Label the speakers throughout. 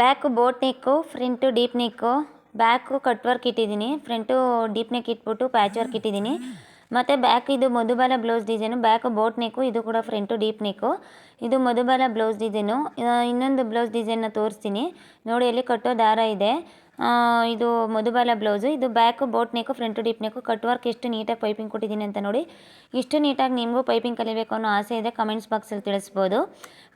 Speaker 1: Back boat neck, front deep neck. Back cut work ಇಟ್ಟಿದ್ದೀನಿ, front deep neck ಇಟ್ಬಿಟ್ಟು patch work ಇಟ್ಟಿದ್ದೀನಿ. ಮತ್ತು back ಇದು Madhubala blouse design, back boat neck, ಇದು ಕೂಡ ಫ್ರಂಟು ಡೀಪ್ ನೆಕ್ಕು. ಇದು ಮಧುಬಾಲ ಬ್ಲೌಸ್ ಡಿಸೈನು. ಇನ್ನೊಂದು ಬ್ಲೌಸ್ ಡಿಸೈನ್ನ ತೋರಿಸ್ತೀನಿ. ನೋಡಿ, ಅಲ್ಲಿ ಕಟ್ಟೋ ದಾರ ಇದೆ. ಇದು ಮಧುಬಾಲ ಬ್ಲೌಸು. ಇದು back boat neck front deep neck cut work ಎಷ್ಟು ನೀಟಾಗಿ ಪೈಪಿಂಗ್ ಕೊಟ್ಟಿದ್ದೀನಿ ಅಂತ ನೋಡಿ. ಇಷ್ಟು ನೀಟಾಗಿ ನಿಮಗೂ ಪೈಪಿಂಗ್ ಕಲಿಬೇಕು ಅನ್ನೋ ಆಸೆ ಇದೆ ಕಮೆಂಟ್ಸ್ ಬಾಕ್ಸಲ್ಲಿ ತಿಳಿಸ್ಬೋದು.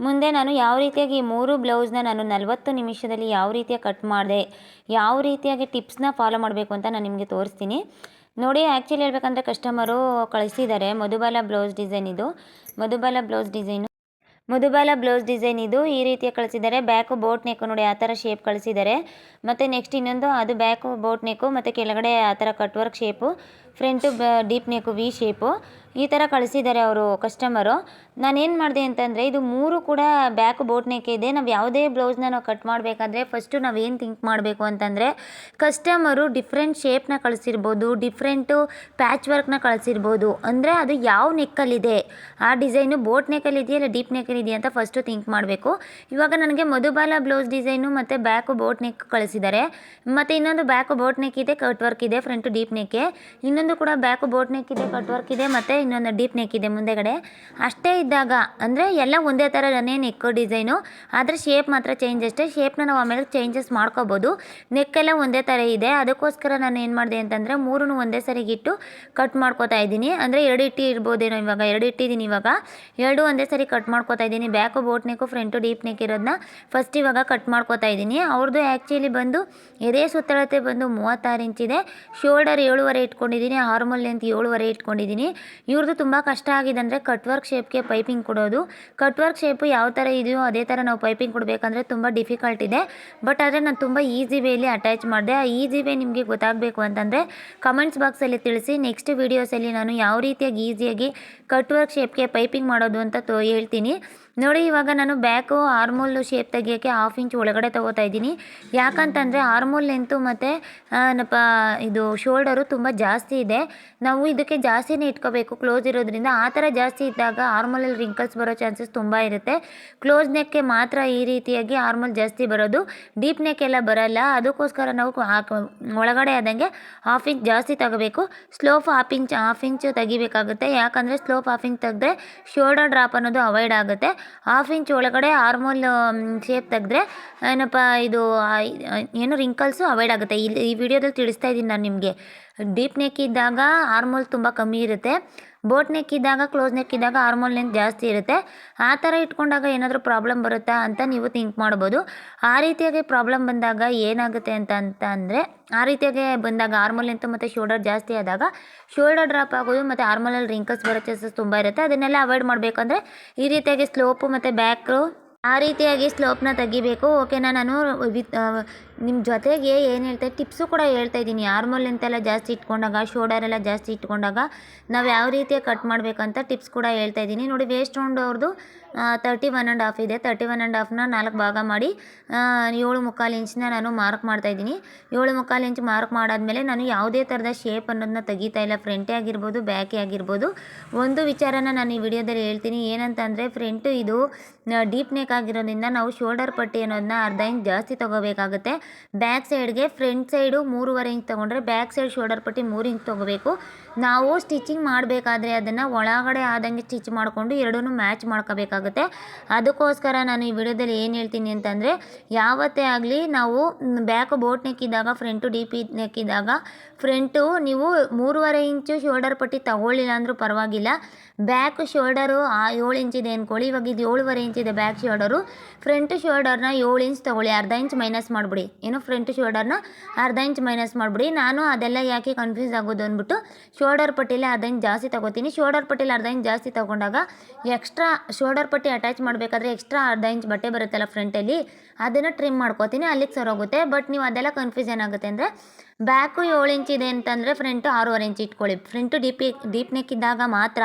Speaker 1: ಮುಂದೆ ನಾನು ಯಾವ ರೀತಿಯಾಗಿ ಈ ಮೂರು ಬ್ಲೌಸ್ನ ನಾನು ನಲವತ್ತು ನಿಮಿಷದಲ್ಲಿ ಯಾವ ರೀತಿಯಾಗಿ ಕಟ್ ಮಾಡಿದೆ, ಯಾವ ರೀತಿಯಾಗಿ ಟಿಪ್ಸ್ನ ಫಾಲೋ ಮಾಡಬೇಕು ಅಂತ ನಾನು ನಿಮಗೆ ತೋರಿಸ್ತೀನಿ. ನೋಡಿ ಆ್ಯಕ್ಚುಲಿ ಹೇಳ್ಬೇಕಂದ್ರೆ ಕಸ್ಟಮರು ಕಳಿಸಿದ್ದಾರೆ ಮಧುಬಾಲ ಬ್ಲೌಸ್ ಡಿಸೈನ್ ಇದು. Madhubala blouse design Madhubala blouse design ಇದು. ಈ ರೀತಿಯ ಕಳಿಸಿದ್ದಾರೆ. ಬ್ಯಾಕು, ಬೋಟ್ ನೆಕ್ ನೋಡಿ ಆ ಥರ ಶೇಪ್ ಕಳಿಸಿದ್ದಾರೆ. ಮತ್ತು ನೆಕ್ಸ್ಟ್ ಇನ್ನೊಂದು, ಅದು ಬ್ಯಾಕು, ಬೋಟ್ ನೆಕ್ಕು, ಮತ್ತು ಕೆಳಗಡೆ ಆ ಥರ cut work shape. Front deep neck V shape ಈ ಥರ ಕಳಿಸಿದ್ದಾರೆ ಅವರು ಕಸ್ಟಮರು ನಾನೇನು ಮಾಡಿದೆ ಅಂತಂದರೆ, ಇದು ಮೂರು ಕೂಡ ಬ್ಯಾಕ್ ಬೋಟ್ ನೆಕ್ ಇದೆ. ನಾವು ಯಾವುದೇ ಬ್ಲೌಸ್ನ ನಾವು ಕಟ್ ಮಾಡಬೇಕಾದ್ರೆ ಫಸ್ಟು ನಾವೇನು ಥಿಂಕ್ ಮಾಡಬೇಕು ಅಂತಂದರೆ ಕಸ್ಟಮರು ಡಿಫ್ರೆಂಟ್ ಶೇಪ್ನ ಕಳಿಸಿರ್ಬೋದು ಡಿಫ್ರೆಂಟು ಪ್ಯಾಚ್ ವರ್ಕ್ನ ಕಳಿಸಿರ್ಬೋದು. ಅಂದರೆ ಅದು ಯಾವ ನೆಕ್ಕಲ್ಲಿದೆ ಆ ಡಿಸೈನು ಬೋಟ್ ನೆಕ್ಕಲ್ಲಿ ಇದೆಯಾ ಇಲ್ಲ ಡೀಪ್ ನೆಕ್ಕಲ್ಲಿ ಇದೆಯಾ ಅಂತ ಫಸ್ಟು ಥಿಂಕ್ ಮಾಡಬೇಕು. ಇವಾಗ ನನಗೆ ಮಧುಬಾಲ ಬ್ಲೌಸ್ ಡಿಸೈನು ಮತ್ತು ಬ್ಯಾಕು ಬೋಟ್ ನೆಕ್ ಕಳಿಸಿದ್ದಾರೆ ಮತ್ತು ಇನ್ನೊಂದು ಬ್ಯಾಕು ಬೋಟ್ ನೆಕ್ ಇದೆ ಕಟ್ ವರ್ಕ್ ಇದೆ ಫ್ರಂಟು ಡೀಪ್ ನೆಕ್ಕೆ ಇನ್ನೊಂದು ಕೂಡ ಬ್ಯಾಕು ಬೋಟ್ ನೆಕ್ ಇದೆ ಕಟ್ ವರ್ಕ್ ಇದೆ, ಮತ್ತು ಇನ್ನೊಂದು ಡೀಪ್ ನೆಕ್ ಇದೆ ಮುಂದೆಗಡೆ. ಅಷ್ಟೇ ಇದ್ದಾಗ, ಅಂದರೆ ಎಲ್ಲ ಒಂದೇ ಥರನೇ ನೆಕ್ ಡಿಸೈನು ಆದರೆ ಶೇಪ್ ಮಾತ್ರ ಚೇಂಜ್ ಅಷ್ಟೇ. ಶೇಪ್ನ ನಾವು ಆಮೇಲೆ ಚೇಂಜಸ್ ಮಾಡ್ಕೋಬೋದು. ನೆಕ್ಕೆಲ್ಲ ಒಂದೇ ಥರ ಇದೆ. ಅದಕ್ಕೋಸ್ಕರ ನಾನು ಏನು ಮಾಡಿದೆ ಅಂತಂದರೆ ಮೂರೂ ಒಂದೇ ಸರಿಗಿಟ್ಟು ಕಟ್ ಮಾಡ್ಕೋತಾ ಇದ್ದೀನಿ. ಅಂದರೆ ಎರಡು ಇಟ್ಟು ಇರ್ಬೋದೇನೋ ಇವಾಗ. ಎರಡು ಇಟ್ಟಿದ್ದೀನಿ ಇವಾಗ. ಎರಡು ಒಂದೇ ಸರಿ ಕಟ್ ಮಾಡ್ಕೋತಾ ಇದ್ದೀನಿ. Back boat neck front deep neck ಇರೋದನ್ನ ಫಸ್ಟ್ ಇವಾಗ ಕಟ್ ಮಾಡ್ಕೋತಾ ಇದ್ದೀನಿ. ಅವ್ರದ್ದು ಆ್ಯಕ್ಚುಲಿ ಬಂದು ಎದೆ ಸುತ್ತಳತೆ ಬಂದು ಮೂವತ್ತಾರು ಇಂಚಿದೆ ಶೋಲ್ಡರ್ ಏಳುವರೆ ಇಟ್ಕೊಂಡಿದ್ದೀನಿ. ಹಾರ್ಮೋಲ್ ಲೆಂತ್ ಏಳುವರೆ ಇಟ್ಕೊಂಡಿದ್ದೀನಿ. ಇವ್ರದ್ದು ತುಂಬ ಕಷ್ಟ ಆಗಿದೆ ಅಂದರೆ ಕಟ್ ವರ್ಕ್ ಶೇಪ್ಗೆ ಪೈಪಿಂಗ್ ಕೊಡೋದು. ಕಟ್ ವರ್ಕ್ ಶೇಪು ಯಾವ ಥರ ಇದೆಯೋ ಅದೇ ಥರ ನಾವು ಪೈಪಿಂಗ್ ಕೊಡಬೇಕಂದ್ರೆ ತುಂಬ ಡಿಫಿಕಲ್ಟ್ ಇದೆ. ಬಟ್ ಆದರೆ ನಾನು ತುಂಬ ಈಸಿ ವೇಲಿ ಅಟ್ಯಾಚ್ ಮಾಡಿದೆ. ಆ ಈಸಿ ವೇ ನಿಮಗೆ ಗೊತ್ತಾಗಬೇಕು ಅಂತಂದರೆ ಕಮೆಂಟ್ಸ್ ಬಾಕ್ಸಲ್ಲಿ ತಿಳಿಸಿ ನೆಕ್ಸ್ಟ್ ವೀಡಿಯೋಸಲ್ಲಿ ನಾನು ಯಾವ ರೀತಿಯಾಗಿ ಈಸಿಯಾಗಿ ಕಟ್ ವರ್ಕ್ ಶೇಪ್ಗೆ ಪೈಪಿಂಗ್ ಮಾಡೋದು ಅಂತ ತೋ ಹೇಳ್ತೀನಿ. ನೋಡಿ, ಇವಾಗ ನಾನು ಬ್ಯಾಕು ಆರ್ಮೋಲ್ ಶೇಪ್ ತೆಗಿಯೋಕ್ಕೆ ಹಾಫ್ ಇಂಚ್ ಒಳಗಡೆ ತೊಗೋತಾ ಇದ್ದೀನಿ. ಯಾಕಂತಂದರೆ ಆರ್ಮೋಲ್ ಲೆಂತು ಮತ್ತು ಇದು ಶೋಲ್ಡರು ತುಂಬ ಜಾಸ್ತಿ ಇದೆ. ನಾವು ಇದಕ್ಕೆ ಜಾಸ್ತಿನೇ ಇಟ್ಕೋಬೇಕು ಕ್ಲೋಸ್ ಇರೋದ್ರಿಂದ. ಆ ಥರ ಜಾಸ್ತಿ ಇದ್ದಾಗ ಆರ್ಮೋಲಲ್ಲಿ ರಿಂಕಲ್ಸ್ ಬರೋ ಚಾನ್ಸಸ್ ತುಂಬ ಇರುತ್ತೆ. ಕ್ಲೋಸ್ ನೆಕ್ಕೆ ಮಾತ್ರ ಈ ರೀತಿಯಾಗಿ ಆರ್ಮೋಲ್ ಜಾಸ್ತಿ ಬರೋದು. ಡೀಪ್ ನೆಕ್ ಎಲ್ಲ ಬರಲ್ಲ. ಅದಕ್ಕೋಸ್ಕರ ನಾವು ಒಳಗಡೆ ಆದಂಗೆ ಹಾಫ್ ಇಂಚ್ ಜಾಸ್ತಿ ತಗೋಬೇಕು. Slope half inch half inch ತೆಗಿಬೇಕಾಗುತ್ತೆ. ಯಾಕಂದರೆ ಸ್ಲೋಪ್ ಹಾಫ್ ಇಂಚ್ ತೆಗೆದ್ರೆ ಶೋಲ್ಡರ್ ಡ್ರಾಪ್ ಅನ್ನೋದು ಅವಾಯ್ಡ್ ಆಗುತ್ತೆ. ಹಾಫ್ ಇಂಚ್ ಒಳಗಡೆ ಆರ್ಮೋಲ್ ಶೇಪ್ ತೆಗೆದ್ರೆ, ಏನಪ್ಪ ಇದು ಏನು ರಿಂಕಲ್ಸು ಅವಾಯ್ಡ್ ಆಗುತ್ತೆ. ಇಲ್ಲಿ ಈ ವಿಡಿಯೋದಲ್ಲಿ ತಿಳಿಸ್ತಾ ಇದ್ದೀನಿ ನಾನು ನಿಮಗೆ. ಡೀಪ್ ನೆಕ್ ಇದ್ದಾಗ ಆರ್ಮೋಲ್ ತುಂಬ ಕಮ್ಮಿ ಇರುತ್ತೆ. ಬೋಟ್ ನೆಕ್ ಇದ್ದಾಗ ಕ್ಲೋಸ್ ನೆಕ್ ಇದ್ದಾಗ ಆರ್ಮೋಲ್ ಲೆಂತ್ ಜಾಸ್ತಿ ಇರುತ್ತೆ. ಆ ಥರ ಇಟ್ಕೊಂಡಾಗ ಏನಾದರೂ ಪ್ರಾಬ್ಲಮ್ ಬರುತ್ತಾ ಅಂತ ನೀವು ಥಿಂಕ್ ಮಾಡ್ಬೋದು ಆ ರೀತಿಯಾಗಿ ಪ್ರಾಬ್ಲಮ್ ಬಂದಾಗ ಏನಾಗುತ್ತೆ ಅಂತ ಅಂತ ಅಂದರೆ, ಆ ರೀತಿಯಾಗಿ ಬಂದಾಗ ಆರ್ಮೋಲ್ ಲೆಂತ್ ಮತ್ತು ಶೋಲ್ಡರ್ ಜಾಸ್ತಿ ಆದಾಗ ಶೋಲ್ಡರ್ ಡ್ರಾಪ್ ಆಗೋದು ಮತ್ತು ಆರ್ಮೋಲಲ್ಲಿ ರಿಂಕಲ್ಸ್ ಬರೋ ಚಾನ್ಸಸ್ ತುಂಬ ಇರುತ್ತೆ. ಅದನ್ನೆಲ್ಲ ಅವಾಯ್ಡ್ ಮಾಡಬೇಕಂದ್ರೆ ಈ ರೀತಿಯಾಗಿ ಸ್ಲೋಪು ಮತ್ತು ಬ್ಯಾಕು ಆ ರೀತಿಯಾಗಿ ಸ್ಲೋಪ್ನ ತೆಗಿಬೇಕು. ಓಕೆನಾ ನಾನು ವಿತ್ ನಿಮ್ಮ ಜೊತೆಗೆ ಏನು ಹೇಳ್ತಾ ಟಿಪ್ಸು ಕೂಡ ಹೇಳ್ತಾ ಇದ್ದೀನಿ. ಆರ್ಮೋಲ್ ಎಂತೆಲ್ಲ ಜಾಸ್ತಿ ಇಟ್ಕೊಂಡಾಗ ಶೋಲ್ಡರ್ ಎಲ್ಲ ಜಾಸ್ತಿ ಇಟ್ಕೊಂಡಾಗ ನಾವು ಯಾವ ರೀತಿಯ ಕಟ್ ಮಾಡಬೇಕಂತ ಟಿಪ್ಸ್ ಕೂಡ ಹೇಳ್ತಾ ಇದ್ದೀನಿ. ನೋಡಿ ವೇಸ್ಟ್ ರೌಂಡ್ ಅವ್ರದ್ದು ತರ್ಟಿ ಒನ್ ಆ್ಯಂಡ್ ಹಾಫ್ ಇದೆ. ತರ್ಟಿ ಒನ್ ಆ್ಯಂಡ್ ಹಾಫ್ನ ನಾಲ್ಕು ಭಾಗ ಮಾಡಿ ಏಳು ಮುಕ್ಕಾಲು ಇಂಚನ್ನ ನಾನು ಮಾರ್ಕ್ ಮಾಡ್ತಾ ಇದ್ದೀನಿ. ಏಳು ಮುಕ್ಕಾಲು ಇಂಚ್ ಮಾರ್ಕ್ ಮಾಡಾದಮೇಲೆ ನಾನು ಯಾವುದೇ ಥರದ ಶೇಪ್ ಅನ್ನೋದನ್ನ ತೆಗಿತಾ ಇಲ್ಲ. ಫ್ರಂಟೇ ಆಗಿರ್ಬೋದು ಬ್ಯಾಕೇ ಆಗಿರ್ಬೋದು. ಒಂದು ವಿಚಾರನ ನಾನು ಈ ವಿಡಿಯೋದಲ್ಲಿ ಹೇಳ್ತೀನಿ. ಏನಂತ ಅಂದರೆ ಫ್ರಂಟು ಇದು ಡೀಪ್ ನೆಕ್ ಆಗಿರೋದ್ರಿಂದ ನಾವು ಶೋಲ್ಡರ್ ಪಟ್ಟಿ ಅನ್ನೋದನ್ನ ಅರ್ಧ ಇಂಚ್ ಜಾಸ್ತಿ ತೊಗೋಬೇಕಾಗುತ್ತೆ. ಬ್ಯಾಕ್ ಸೈಡ್ಗೆ ಫ್ರಂಟ್ ಸೈಡು ಮೂರುವರೆ ಇಂಚ್ ತೊಗೊಂಡ್ರೆ ಬ್ಯಾಕ್ ಸೈಡ್ ಶೋಲ್ಡರ್ ಪಟ್ಟಿ ಮೂರು ಇಂಚ್ ತೊಗೋಬೇಕು. ನಾವು ಸ್ಟಿಚಿಂಗ್ ಮಾಡಬೇಕಾದ್ರೆ ಅದನ್ನು ಒಳಗಡೆ ಆದಂಗೆ ಸ್ಟಿಚ್ ಮಾಡಿಕೊಂಡು ಎರಡೂ ಮ್ಯಾಚ್ ಮಾಡ್ಕೋಬೇಕಾಗುತ್ತೆ. ಅದಕ್ಕೋಸ್ಕರ ನಾನು ಈ ವಿಡಿಯೋದಲ್ಲಿ ಏನು ಹೇಳ್ತೀನಿ ಅಂತಂದರೆ, ಯಾವತ್ತೇ ಆಗಲಿ ನಾವು ಬ್ಯಾಕ್ ಬೋಟ್ ನೆಕ್ಕಿದಾಗ ಫ್ರಂಟು ಡಿ ಪಿ ನೆಕ್ಕಿದಾಗ ಫ್ರಂಟು ನೀವು ಮೂರುವರೆ ಇಂಚು ಶೋಲ್ಡರ್ ಪಟ್ಟಿ ತಗೊಳ್ಳಿಲ್ಲ ಅಂದರೂ ಪರವಾಗಿಲ್ಲ. ಬ್ಯಾಕ್ ಶೋಲ್ಡರು ಏಳು ಇಂಚಿದೆ ಅಂದ್ಕೊಳ್ಳಿ ಇವಾಗ ಇದು ಏಳುವರೆ ಇಂಚಿದೆ ಬ್ಯಾಕ್ ಶೋಲ್ಡರು ಫ್ರಂಟ್ ಶೋಲ್ಡರ್ನ ಏಳು ಇಂಚ್ ತೊಗೊಳ್ಳಿ, ಅರ್ಧ ಇಂಚ್ ಮೈನಸ್ ಮಾಡಿಬಿಡಿ. ಏನು ಫ್ರಂಟ್ ಶೋಲ್ಡರ್ನ ಅರ್ಧ ಇಂಚ್ ಮೈನಸ್ ಮಾಡಿಬಿಡಿ. ನಾನು ಅದೆಲ್ಲ ಯಾಕೆ ಕನ್ಫ್ಯೂಸ್ ಆಗೋದು ಅಂದ್ಬಿಟ್ಟು ಶೋಲ್ಡರ್ ಪಟ್ಟಿಲಿ ಅರ್ಧ ಇಂಚ್ ಜಾಸ್ತಿ ತೊಗೋತೀನಿ. ಶೋಲ್ಡರ್ ಪಟ್ಟಿಲಿ ಅರ್ಧ ಇಂಚ್ ಜಾಸ್ತಿ ತೊಗೊಂಡಾಗ ಎಕ್ಸ್ಟ್ರಾ ಶೋಲ್ಡರ್ ಪಟ್ಟಿ ಅಟ್ಯಾಚ್ ಮಾಡಬೇಕಾದ್ರೆ ಎಕ್ಸ್ಟ್ರಾ ಅರ್ಧ ಇಂಚ್ ಬಟ್ಟೆ ಬರುತ್ತಲ್ಲ ಫ್ರಂಟಲ್ಲಿ ಅದನ್ನು ಟ್ರಿಮ್ ಮಾಡ್ಕೋತೀನಿ. ಅಲ್ಲಿಗೆ ಸರೋಗುತ್ತೆ. ಬಟ್ ನೀವು ಅದೆಲ್ಲ ಕನ್ಫ್ಯೂಷನ್ ಆಗುತ್ತೆ ಅಂದರೆ ಬ್ಯಾಕು ಏಳು ಇಂಚ್ ಇದೆ ಅಂತಂದರೆ ಫ್ರಂಟು ಆರೂವರೆ ಇಂಚ್ ಇಟ್ಕೊಳ್ಳಿ. ಫ್ರಂಟು ಡೀಪ್ ಡೀಪ್ ನೆಕ್ ಇದ್ದಾಗ ಮಾತ್ರ